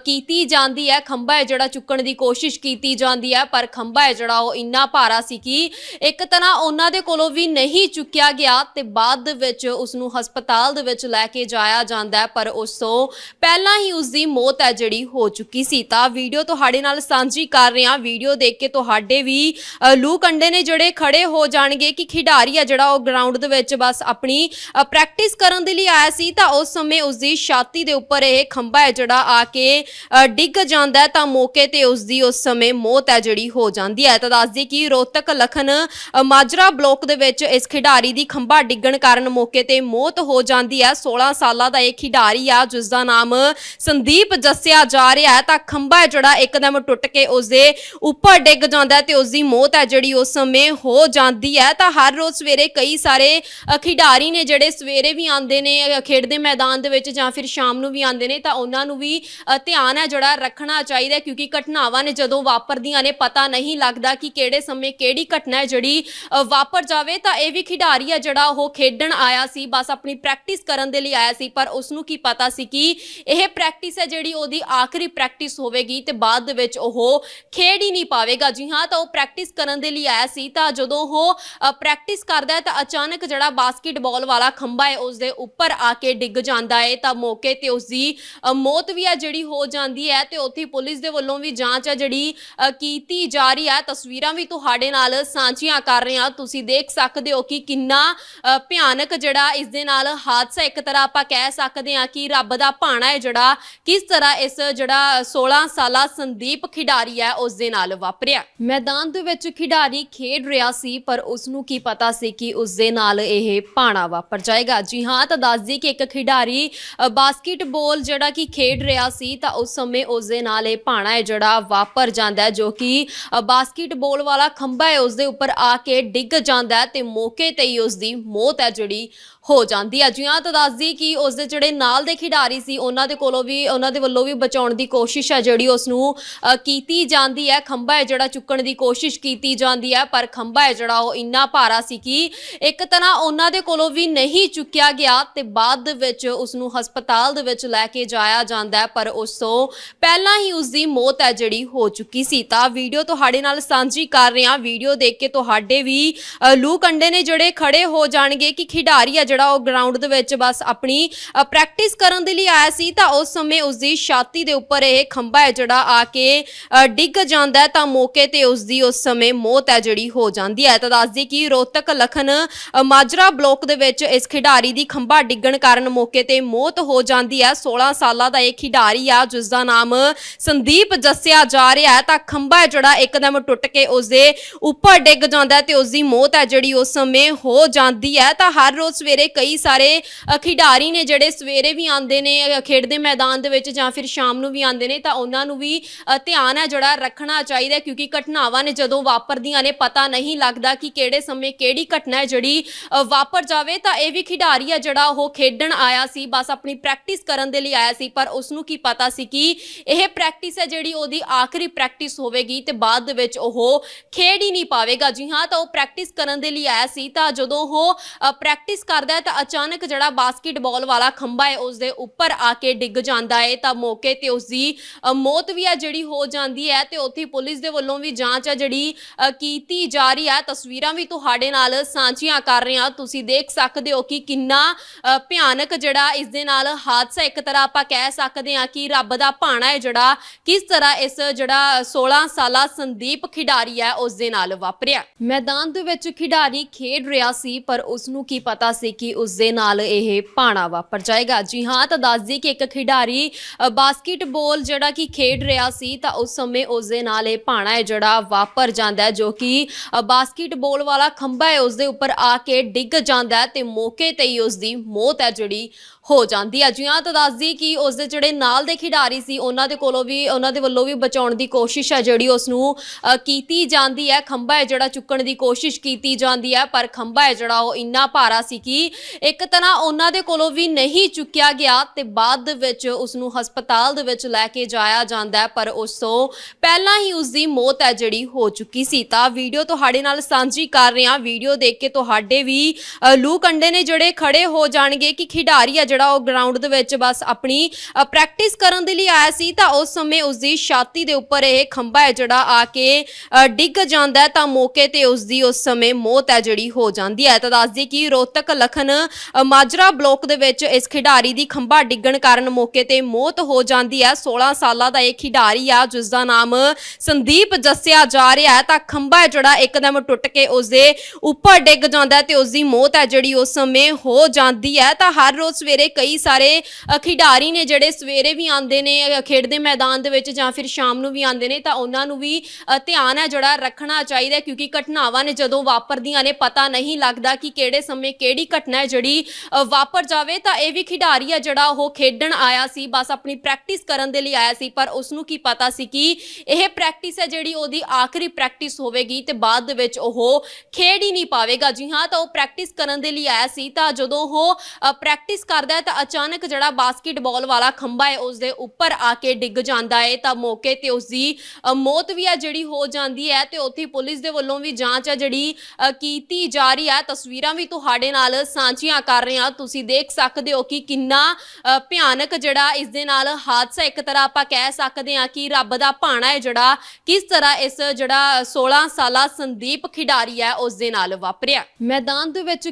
ਕੀਤੀ ਜਾਂਦੀ ਹੈ। ਖੰਭਾ ਹੈ ਜਿਹੜਾ ਚੁੱਕਣ ਦੀ ਕੋਸ਼ਿਸ਼ ਕੀਤੀ ਜਾਂਦੀ ਹੈ, ਪਰ ਖੰਭਾ ਹੈ ਜਿਹੜਾ ਉਹ ਇੰਨਾ ਭਾਰਾ ਸੀ ਕਿ ਇੱਕ ਤਰ੍ਹਾਂ ਉਹਨਾਂ ਦੇ ਕੋਲੋਂ ਵੀ ਨਹੀਂ ਚੁੱਕਿਆ ਗਿਆ ਤੇ ਬਾਅਦ ਦੇ ਵਿੱਚ ਉਸ ਨੂੰ ਹਸਪਤਾਲ ਦੇ ਵਿੱਚ ਲੈ ਕੇ ਜਾਇਆ ਜਾਂਦਾ ਹੈ। ਪਰ ਉਸ ਤੋਂ ਪਹਿਲਾਂ ਹੀ ਉਸ ਦੀ ਮੌਤ ਹੈ, ਜਿਹੜੀ ਹੋ ਚੁੱਕੀ ਸੀ। ਤਾਂ ਵੀਡੀਓ ਤੁਹਾਡੇ ਨਾਲ ਸਾਂਝੀ ਕਰ ਰਹੇ। ਹਾਂ ਵੀਡੀਓ ਦੇਖ ਕੇ ਤੁਹਾਡੇ ਵੀ ਲੂ ਕੰਡੇ ਨੇ ਜਿਹੜੇ ਖੜੇ ਹੋ ਜਾਣਗੇ ਕਿ ਖਿਡਾਰੀ ਆ ਜਿਹੜਾ ਉਹ ਗਰਾਊਂਡ ਦੇ ਵਿੱਚ ਬਸ ਆਪਣੀ ਪ੍ਰੈਕਟਿਸ ਕਰਨ ਦੇ ਲਈ ਆਇਆ ਸੀ, ਤਾਂ ਉਸ ਸਮੇਂ ਉਸ ਦੀ ਛਾਤੀ ਦੇ ਉੱਪਰ ਇਹ ਖੰਭਾ ਹੈ ਜਿਹੜਾ ਆ ਕੇ ਡਿੱਗ ਜਾਂਦਾ ਹੈ, ਤਾਂ ਮੌਕੇ ਤੇ ਉਸ ਦੀ ਉਸ ਸਮੇਂ ਮੌਤ ਹੈ ਜਿਹੜੀ ਹੋ ਜਾਂਦੀ ਹੈ। ਤਾਂ ਦੱਸਦੀ ਕਿ ਰੋਹਤਕ ਲਖਨ ਮਾਜਰਾ ਬਲੋਕ ਦੇ ਵਿੱਚ ਇਸ ਖਿਡਾਰੀ ਦੀ ਖੰਭਾ ਡਿੱਗਣ ਕਾਰਨ ਮੌਕੇ ਤੇ ਮੌਤ ਹੋ ਜਾਂਦੀ ਹੈ। 16 ਸਾਲਾਂ ਦਾ ਇਹ ਖਿਡਾਰੀ ਆ ਜਿਸ ਦਾ ਨਾਮ ਸੰਦੀਪ ਦੱਸਿਆ ਜਾ ਰਿਹਾ ਹੈ। ਤਾਂ ਖੰਭਾ ਜਿਹੜਾ ਇੱਕਦਮ ਟੁੱਟ ਕੇ ਉਸ ਦੇ ਉੱਪਰ ਡਿੱਗ ਜਾਂਦਾ ਤੇ ਉਸ ਦੀ ਮੌਤ ਹੈ ਜਿਹੜੀ ਉਸ ਸਮੇਂ ਹੋ ਜਾਂਦੀ ਹੈ। ਤਾਂ ਹਰ ਰੋਜ਼ ਸਵੇਰੇ ਕਈ ਸਾਰੇ ਖਿਡਾਰੀ ਨੇ ਜਿਹੜੇ ਸਵੇਰੇ ਵੀ ਆਉਂਦੇ ਨੇ ਅ, ਖੇਡ ਦੇ ਮੈਦਾਨ ਦੇ ਵਿੱਚ ਜਾਂ ਫਿਰ ਸ਼ਾਮ ਨੂੰ ਵੀ ਆਉਂਦੇ ਨੇ ਤਾਂ ਉਹਨਾਂ ਨੂੰ ਵੀ ਧਿਆਨ ਹੈ ਜਿਹੜਾ ਰੱਖਣਾ ਚਾਹੀਦਾ ਕਿਉਂਕਿ ਘਟਨਾਵਾਂ ਨੇ ਜਦੋਂ ਵਾਪਰਦੀਆਂ ਨੇ ਪਤਾ ਨਹੀਂ ਲੱਗਦਾ ਕਿ ਕਿਹੜੇ ਸਮੇਂ ਕਿਹੜੀ ਘਟਨਾ ਹੈ ਜਿਹੜੀ ਵਾਪਰ ਜਾਵੇ। ਤਾਂ ਇਹ ਵੀ ਖਿਡਾਰੀ ਹੈ ਜਿਹੜਾ ਉਹ ਖੇਡਣ ਆਇਆ ਸੀ ਬਸ ਆਪਣੀ ਪ੍ਰੈਕਟਿਸ ਕਰਨ ਦੇ ਲਈ ਆਇਆ ਸੀ ਪਰ ਉਸ ਨੂੰ ਕੀ ਪਤਾ ਸੀ ਕਿ ਇਹ ਪ੍ਰੈਕਟਿਸ ਹੈ ਜਿਹੜੀ ਉਹਦੀ ਆਖਰੀ ਪ੍ਰੈਕਟਿਸ ਹੋਵੇਗੀ ਤੇ ਬਾਅਦ ਦੇ ਵਿੱਚ ਉਹ ਖੇਡ ਹੀ ਨਹੀਂ ਪਾਵੇਗਾ। ਜੀ ਹਾਂ ਤਾਂ ਉਹ ਪ੍ਰੈਕਟਿਸ ਕਰਨ ਦੇ ਲਈ ਆਇਆ ਸੀ ਤਾਂ ਜਦੋਂ ਉਹ ਪ੍ਰੈਕਟਿਸ ਕਰਦਾ ਹੈ ਤਾਂ ਅਚਾਨਕ ਜਿਹੜਾ ਬਾਸਕਟਬਾਲ ਵਾਲਾ ਖੰਭਾ ਹੈ ਉਸ ਦੇ ਉੱਪਰ ਆ ਕੇ ਡਿੱਗ ਜਾਂਦਾ ਹੈ। ਤਾਂ ਮੌਕੇ ਤੇ ਉਸ ਦੀ ਮੌਤ ਵੀ ਹੈ ਜਿਹੜੀ ਹੋ ਜਾਂਦੀ ਹੈ ਤੇ ਉੱਥੇ ਪੁਲਿਸ ਦੇ ਵੱਲੋਂ ਵੀ ਜਾਂਚ ਹੈ ਜਿਹੜੀ ਕੀਤੀ ਜਾ ਰਹੀ ਹੈ ਤਸਵੀਰਾਂ ਵੀ ਤੁਹਾਡੇ ਨਾਲ ਸਾਂਝੀਆਂ ਕਰ ਰਹੇ ਹਾਂ। ਤੁਸੀਂ ਦੇਖ ਸਕਦੇ ਹੋ ਕਿ ਕਿੰਨਾ ਭਿਆਨਕ ਜਿਹੜਾ ਇਸ ਦੇ ਨਾਲ ਹਾਦਸਾ ਇੱਕ ਤਰ੍ਹਾਂ ਆਪਾਂ ਕਹਿ ਸਕਦੇ ਹਾਂ ਕਿ ਰੱਬ ਦਾ ਭਾਣਾ ਹੈ ਜਿਹੜਾ ਕਿਸ ਤਰ੍ਹਾਂ ਇਸ ਜਿਹੜਾ 16 ਸਾਲਾ ਸੰਦੀਪ ਖਿਡਾਰੀ ਹੈ ਉਸ ਦੇ ਨਾਲ ਵਾਪਰਿਆ। ਮੈਦਾਨ ਦੇ ਵਿੱਚ ਖਿਡਾਰੀ ਖੇਡ ਰਿਹਾ ਸੀ, ਪਰ ਉਸ ਨੂੰ ਕੀ ਪਤਾ ਸੀ ਕਿ ਉਸ ਦੇ ਨਾਲ ਇਹ ਭਾਣਾ ਵਾਪਰ ਜਾਏਗਾ। ਜੀ ਹਾਂ ਤਾਂ ਦੱਸਦੀ ਕਿ ਇੱਕ ਖਿਡਾਰੀ ਅ, ਬਾਸਕਟਬਾਲ ਜਿਹੜਾ ਕਿ ਖੇਡ ਰਿਹਾ ਸੀ ਤਾਂ ਉਸ ਸਮੇਂ ਉਸ ਦੇ ਨਾਲ ਇਹ ਭਾਣਾ ਹੈ ਜਿਹੜਾ ਵਾਪਰ ਜਾਂਦਾ ਹੈ ਜੋ ਕਿ ਅ, ਬਾਸਕਟਬਾਲ ਵਾਲਾ ਖੰਭਾ ਹੈ ਉਸ ਦੇ ਉੱਪਰ ਆ ਕੇ ਡਿੱਗ ਜਾਂਦਾ ਹੈ ਤੇ ਮੌਕੇ ਤੇ ਹੀ ਉਸ ਦੀ ਮੌਤ ਹੈ ਜਿਹੜੀ ਹੋ ਜਾਂਦੀ ਹੈ ਜੀ ਤਾਂ ਦੱਸਦੀ ਕਿ ਉਸ ਦੇ ਜਿਹੜੇ ਨਾਲ ਦੇ ਖਿਡਾਰੀ ਸੀ, ਉਹਨਾਂ ਦੇ ਕੋਲੋਂ ਵੀ, ਉਹਨਾਂ ਦੇ ਵੱਲੋਂ ਵੀ ਬਚਾਉਣ ਦੀ ਕੋਸ਼ਿਸ਼ ਹੈ ਜਿਹੜੀ ਉਸ ਨੂੰ ਕੀਤੀ ਜਾਂਦੀ ਹੈ ਖੰਭਾ ਹੈ ਜਿਹੜਾ ਚੁੱਕਣ ਦੀ ਕੋਸ਼ਿਸ਼ ਕੀਤੀ ਜਾਂਦੀ ਹੈ ਪਰ ਖੰਭਾ ਹੈ ਜਿਹੜਾ ਉਹ ਇੰਨਾ ਭਾਰਾ ਸੀ ਕਿ ਇੱਕ ਤਰ੍ਹਾਂ ਉਹਨਾਂ ਦੇ ਕੋਲੋਂ ਵੀ ਨਹੀਂ ਚੁੱਕਿਆ ਗਿਆ ਤੇ ਬਾਅਦ ਦੇ ਵਿੱਚ ਉਸ ਨੂੰ ਹਸਪਤਾਲ ਦੇ ਵਿੱਚ ਲੈ ਕੇ ਜਾਇਆ ਜਾਂਦਾ ਹੈ। ਪਰ ਉਸ ਤੋਂ ਪਹਿਲਾਂ ਹੀ ਉਸ ਦੀ ਮੌਤ ਹੈ ਜਿਹੜੀ ਹੋ ਚੁੱਕੀ ਸੀ। ਤਾਂ ਵੀਡੀਓ ਤੁਹਾਡੇ ਨਾਲ ਸਾਂਝੀ ਕਰ ਰਹੇ। ਹਾਂ ਵੀਡੀਓ ਦੇਖ ਕੇ ਤੁਹਾਡੇ ਵੀ ਲੂ ਕੰਡੇ ਨੇ ਜਿਹੜੇ ਖੜੇ ਹੋ ਜਾਣਗੇ ਕਿ ਖਿਡਾਰੀ ਆ ਜਿਹੜਾ ਉਹ ਗਰਾਊਂਡ ਦੇ ਵਿੱਚ ਬਸ ਆਪਣੀ ਪ੍ਰੈਕਟਿਸ ਕਰਨ ਦੇ ਲਈ ਆਇਆ ਸੀ, ਤਾਂ ਉਸ ਸਮੇਂ ਉਸ ਦੀ ਛਾਤੀ ਦੇ ਉੱਪਰ ਇਹ ਖੰਭਾ ਹੈ ਜਿਹੜਾ ਆ ਕੇ ਡਿੱਗ ਜਾਂਦਾ ਹੈ, ਤਾਂ ਮੌਕੇ ਤੇ ਉਸ ਦੀ ਉਸ ਸਮੇਂ ਮੌਤ ਹੈ ਜਿਹੜੀ ਹੋ ਜਾਂਦੀ ਹੈ। ਤਾਂ ਦੱਸਦੀ ਕਿ ਰੋਹਤਕ ਲਖਨ ਮਾਜਰਾ ਬਲੋਕ ਦੇ ਵਿੱਚ ਇਸ ਖਿਡਾਰੀ ਦੀ ਖੰਭਾ ਡਿੱਗਣ ਕਾਰਨ ਮੌਕੇ ਤੇ ਮੌਤ ਹੋ ਜਾਂਦੀ ਹੈ। 16 ਸਾਲਾਂ ਦਾ ਇਹ ਖਿਡਾਰੀ ਆ ਜਿਸ ਦਾ ਨਾਮ ਸੰਦੀਪ ਦੱਸਿਆ ਜਾ ਰਿਹਾ ਹੈ। ਤਾਂ ਖੰਭਾ ਜਿਹੜਾ ਇੱਕਦਮ ਟੁੱਟ ਕੇ ਉਸ ਦੇ ਉੱਪਰ ਡਿੱਗ ਜਾਂਦਾ ਤੇ ਉਸ ਦੀ ਮੌਤ ਹੈ ਜਿਹੜੀ ਉਸ ਸਮੇਂ ਹੋ ਜਾਂਦੀ ਹੈ। ਤਾਂ ਹਰ ਰੋਜ਼ ਸਵੇਰੇ ਕਈ ਸਾਰੇ ਖਿਡਾਰੀ ਨੇ ਜਿਹੜੇ ਸਵੇਰੇ ਵੀ ਆਉਂਦੇ ਨੇ ਅ, ਖੇਡ ਦੇ ਮੈਦਾਨ ਦੇ ਵਿੱਚ ਜਾਂ ਫਿਰ ਸ਼ਾਮ ਨੂੰ ਵੀ ਆਉਂਦੇ ਨੇ ਤਾਂ ਉਹਨਾਂ ਨੂੰ ਵੀ ਧਿਆਨ ਹੈ ਜਿਹੜਾ ਰੱਖਣਾ ਚਾਹੀਦਾ ਕਿਉਂਕਿ ਘਟਨਾਵਾਂ ਨੇ ਜਦੋਂ ਵਾਪਰਦੀਆਂ ਨੇ ਪਤਾ ਨਹੀਂ ਲੱਗਦਾ ਕਿ ਕਿਹੜੇ ਸਮੇਂ ਕਿਹੜੀ ਘਟਨਾ ਹੈ ਜਿਹੜੀ ਵਾਪਰ ਜਾਵੇ ਤਾਂ ਇਹ ਵੀ ਖਿਡਾਰੀ ਹੈ ਜਿਹੜਾ ਉਹ ਖੇਡਣ ਆਇਆ ਸੀ ਬਸ ਆਪਣੀ ਪ੍ਰੈਕਟਿਸ ਕਰਨ ਦੇ ਲਈ ਆਇਆ ਸੀ ਪਰ ਉਸ ਨੂੰ ਕੀ ਪਤਾ ਸੀ ਕਿ ਇਹ ਪ੍ਰੈਕਟਿਸ ਹੈ ਜਿਹੜੀ ਉਹਦੀ ਆਖਰੀ ਪ੍ਰੈਕਟਿਸ ਹੋਵੇਗੀ ਤੇ ਬਾਅਦ ਦੇ ਵਿੱਚ ਉਹ ਖੇਡ ਹੀ ਨਹੀਂ ਪਾਵੇਗਾ। ਜੀ ਹਾਂ ਤਾਂ ਉਹ ਪ੍ਰੈਕਟਿਸ ਕਰਨ ਦੇ ਲਈ ਆਇਆ ਸੀ ਤਾਂ ਜਦੋਂ ਉਹ ਪ੍ਰੈਕਟਿਸ ਕਰਦਾ ਹੈ ਤਾਂ ਅਚਾਨਕ ਜਿਹੜਾ ਬਾਸਕਟਬਾਲ ਵਾਲਾ ਖੰਭਾ ਹੈ, ਉਸ ਦੇ ਉੱਪਰ ਆ ਕੇ ਡਿੱਗ ਜਾਂਦਾ ਹੈ। ਤਾਂ ਮੌਕੇ ਤੇ ਉਸ ਦੀ ਮੌਤ ਵੀ ਹੈ ਜਿਹੜੀ ਹੋ ਜਾਂਦੀ ਹੈ ਤੇ ਉੱਥੇ ਪੁਲਿਸ ਦੇ ਵੱਲੋਂ ਵੀ ਜਾਂਚ ਹੈ ਜਿਹੜੀ ਕੀਤੀ ਜਾ ਰਹੀ ਹੈ ਤਸਵੀਰਾਂ ਵੀ ਤੁਹਾਡੇ ਨਾਲ ਸਾਂਝੀਆਂ ਕਰ ਰਹੇ ਹਾਂ। ਤੁਸੀਂ ਦੇਖ ਸਕਦੇ ਹੋ ਕਿ ਕਿੰਨਾ ਭਿਆਨਕ ਜਿਹੜਾ ਇਸ ਦੇ ਨਾਲ ਹਾਦਸਾ ਇੱਕ ਤਰ੍ਹਾਂ ਆਪਾਂ ਕਹਿ ਸਕਦੇ ਹਾਂ ਕਿ ਰੱਬ ਦਾ ਭਾਣਾ ਹੈ ਜਿਹੜਾ, ਕਿਸ ਤਰ੍ਹਾਂ ਇਸ ਜਿਹੜਾ 16 ਸਾਲਾ ਸੰਦੀਪ ਖਿਡਾਰੀ ਹੈ, ਉਸ ਦੇ ਨਾਲ ਵਾਪਰਿਆ। ਮੈਦਾਨ ਦੇ ਵਿੱਚ ਖਿਡਾਰੀ ਖੇਡ ਰਿਹਾ ਸੀ, ਪਰ ਉਸ ਨੂੰ ਕੀ ਪਤਾ ਸੀ ਕਿ ਉਸ ਦੇ ਨਾਲ ਇਹ ਭਾਣਾ ਵਾਪਰ ਜਾਏਗਾ। ਜੀ ਹਾਂ ਤਾਂ ਦੱਸਦੀ ਕਿ ਇੱਕ ਖਿਡਾਰੀ ਅ, ਬਾਸਕਟਬਾਲ ਜਿਹੜਾ ਕਿ ਖੇਡ ਰਿਹਾ ਸੀ ਤਾਂ ਉਸ ਸਮੇਂ ਉਸ ਦੇ ਨਾਲ ਇਹ ਭਾਣਾ ਹੈ ਜਿਹੜਾ ਵਾਪਰ ਜਾਂਦਾ ਹੈ ਜੋ ਕਿ ਅ, ਬਾਸਕਟਬਾਲ ਵਾਲਾ ਖੰਭਾ ਹੈ ਉਸ ਦੇ ਉੱਪਰ ਆ ਕੇ ਡਿੱਗ ਜਾਂਦਾ ਹੈ ਤੇ ਮੌਕੇ ਤੇ ਹੀ ਉਸ ਦੀ ਮੌਤ ਹੈ ਜਿਹੜੀ ਹੋ ਜਾਂਦੀ ਹੈ ਜਿਹਾਂ ਤਾਂ ਦੱਸਦੀ ਕਿ ਉਸ ਦੇ ਜਿਹੜੇ ਨਾਲ ਦੇ ਖਿਡਾਰੀ ਸੀ, ਉਹਨਾਂ ਦੇ ਕੋਲੋਂ ਵੀ, ਉਹਨਾਂ ਦੇ ਵੱਲੋਂ ਵੀ ਬਚਾਉਣ ਦੀ ਕੋਸ਼ਿਸ਼ ਹੈ ਜਿਹੜੀ ਉਸ ਨੂੰ ਕੀਤੀ ਜਾਂਦੀ ਹੈ ਖੰਭਾ ਹੈ ਜਿਹੜਾ, ਚੁੱਕਣ ਦੀ ਕੋਸ਼ਿਸ਼ ਕੀਤੀ ਜਾਂਦੀ ਹੈ ਪਰ ਖੰਭਾ ਹੈ ਜਿਹੜਾ, ਉਹ ਇੰਨਾ ਭਾਰਾ ਸੀ ਕਿ ਇੱਕ ਤਰ੍ਹਾਂ ਉਹਨਾਂ ਦੇ ਕੋਲੋਂ ਵੀ ਨਹੀਂ ਚੁੱਕਿਆ ਗਿਆ ਤੇ ਬਾਅਦ ਦੇ ਵਿੱਚ ਉਸ ਨੂੰ ਹਸਪਤਾਲ ਦੇ ਵਿੱਚ ਲੈ ਕੇ ਜਾਇਆ ਜਾਂਦਾ ਹੈ, ਪਰ ਉਸ ਤੋਂ ਪਹਿਲਾਂ ਹੀ ਉਸ ਦੀ ਮੌਤ ਹੈ, ਜਿਹੜੀ ਹੋ ਚੁੱਕੀ ਸੀ। ਤਾਂ ਵੀਡੀਓ ਤੁਹਾਡੇ ਨਾਲ ਸਾਂਝੀ ਕਰ ਰਹੇ। ਹਾਂ ਵੀਡੀਓ ਦੇਖ ਕੇ ਤੁਹਾਡੇ ਵੀ ਲੂ ਕੰਡੇ ਨੇ ਜਿਹੜੇ ਖੜੇ ਹੋ ਜਾਣਗੇ ਕਿ ਖਿਡਾਰੀ ਆ ਜਿਹੜਾ ਉਹ ਗਰਾਊਂਡ ਦੇ ਵਿੱਚ ਬਸ ਆਪਣੀ ਪ੍ਰੈਕਟਿਸ ਕਰਨ ਦੇ ਲਈ ਆਇਆ ਸੀ, ਤਾਂ ਉਸ ਸਮੇਂ ਉਸ ਦੀ ਛਾਤੀ ਦੇ ਉੱਪਰ ਇਹ ਖੰਭਾ ਹੈ ਜਿਹੜਾ ਆ ਕੇ ਡਿੱਗ ਜਾਂਦਾ ਹੈ, ਤਾਂ ਮੌਕੇ ਤੇ ਉਸ ਦੀ ਉਸ ਸਮੇਂ ਮੌਤ ਹੈ ਜਿਹੜੀ ਹੋ ਜਾਂਦੀ ਹੈ। ਤਾਂ ਦੱਸ ਦਈਏ ਕਿ ਰੋਹਤਕ ਲਖਨ ਮਾਜਰਾ ਬਲੋਕ ਦੇ ਵਿੱਚ ਇਸ ਖਿਡਾਰੀ ਦੀ ਖੰਭਾ ਡਿੱਗਣ ਕਾਰਨ ਮੌਕੇ ਤੇ ਮੌਤ ਹੋ ਜਾਂਦੀ ਹੈ। 16 ਸਾਲਾਂ ਦਾ ਇਹ ਖਿਡਾਰੀ ਆ ਜਿਸ ਦਾ ਨਾਮ ਸੰਦੀਪ ਜੱਸਿਆ ਜਾ ਰਿਹਾ ਹੈ। ਤਾਂ ਖੰਭਾ ਜਿਹੜਾ ਇੱਕਦਮ ਟੁੱਟ ਕੇ ਉਸ ਦੇ ਉੱਪਰ ਡਿੱਗ ਜਾਂਦਾ ਤੇ ਉਸ ਦੀ ਮੌਤ ਹੈ ਜਿਹੜੀ ਉਸ ਸਮੇਂ ਹੋ ਜਾਂਦੀ ਹੈ। ਤਾਂ ਹਰ ਰੋਜ਼ ਸਵੇਰੇ ਕਈ ਸਾਰੇ ਖਿਡਾਰੀ ਨੇ ਜਿਹੜੇ ਸਵੇਰੇ ਵੀ ਆਉਂਦੇ ਨੇ ਅ, ਖੇਡ ਦੇ ਮੈਦਾਨ ਦੇ ਵਿੱਚ ਜਾਂ ਫਿਰ ਸ਼ਾਮ ਨੂੰ ਵੀ ਆਉਂਦੇ ਨੇ ਤਾਂ ਉਹਨਾਂ ਨੂੰ ਵੀ ਧਿਆਨ ਹੈ ਜਿਹੜਾ ਰੱਖਣਾ ਚਾਹੀਦਾ ਕਿਉਂਕਿ ਘਟਨਾਵਾਂ ਨੇ ਜਦੋਂ ਵਾਪਰਦੀਆਂ ਨੇ ਪਤਾ ਨਹੀਂ ਲੱਗਦਾ ਕਿ ਕਿਹੜੇ ਸਮੇਂ ਕਿਹੜੀ ਘਟਨਾ ਹੈ ਜਿਹੜੀ ਵਾਪਰ ਜਾਵੇ ਤਾਂ ਇਹ ਵੀ ਖਿਡਾਰੀ ਹੈ ਜਿਹੜਾ ਉਹ ਖੇਡਣ ਆਇਆ ਸੀ ਬਸ ਆਪਣੀ ਪ੍ਰੈਕਟਿਸ ਕਰਨ ਦੇ ਲਈ ਆਇਆ ਸੀ ਪਰ ਉਸ ਨੂੰ ਕੀ ਪਤਾ ਸੀ ਕਿ ਇਹ ਪ੍ਰੈਕਟਿਸ ਹੈ ਜਿਹੜੀ ਉਹਦੀ ਆਖਰੀ ਪ੍ਰੈਕਟਿਸ ਹੋਵੇਗੀ ਤੇ ਬਾਅਦ ਦੇ ਵਿੱਚ ਉਹ ਖੇਡ ਹੀ ਨਹੀਂ ਪਾਵੇਗਾ। ਜੀ ਹਾਂ ਤਾਂ ਉਹ ਪ੍ਰੈਕਟਿਸ ਕਰਨ ਦੇ ਲਈ ਆਇਆ ਸੀ ਤਾਂ ਜਦੋਂ ਉਹ ਪ੍ਰੈਕਟਿਸ ਕਰਦਾ ਹੈ ਤਾਂ ਅਚਾਨਕ ਜਿਹੜਾ ਬਾਸਕਟਬਾਲ ਵਾਲਾ ਖੰਭਾ ਹੈ ਉਸ ਦੇ ਉੱਪਰ ਆ ਕੇ ਡਿੱਗ ਜਾਂਦਾ ਹੈ। ਤਾਂ ਮੌਕੇ ਤੇ ਉਸ ਦੀ ਮੌਤ ਵੀ ਹੈ ਜਿਹੜੀ ਹੋ ਜਾਂਦੀ ਹੈ ਤੇ ਉੱਥੇ ਪੁਲਿਸ ਦੇ ਵੱਲੋਂ ਵੀ ਜਾਂਚ ਹੈ ਜਿਹੜੀ ਕੀਤੀ ਜਾ ਰਹੀ ਹੈ ਤਸਵੀਰਾਂ ਵੀ ਤੁਹਾਡੇ ਨਾਲ ਸਾਂਝੀਆਂ ਕਰ ਰਹੇ ਹਾਂ। ਤੁਸੀਂ ਦੇਖ ਸਕਦੇ ਹੋ ਕਿ ਕਿੰਨਾ ਭਿਆਨਕ ਜਿਹੜਾ ਇਸ ਦੇ ਨਾਲ ਹਾਦਸਾ ਇੱਕ ਤਰ੍ਹਾਂ ਆਪਾਂ ਕਹਿ ਸਕਦੇ ਹਾਂ ਕਿ ਰੱਬ ਦਾ ਭਾਣਾ ਹੈ ਜਿਹੜਾ ਕਿਸ ਤਰ੍ਹਾਂ ਇਸ ਜਿਹੜਾ 16 ਸਾਲਾ ਸੰਦੀਪ ਖਿਡਾਰੀ ਹੈ ਉਸ ਦੇ ਨਾਲ ਵਾਪਰਿਆ। ਮੈਦਾਨ ਦੇ ਵਿੱਚ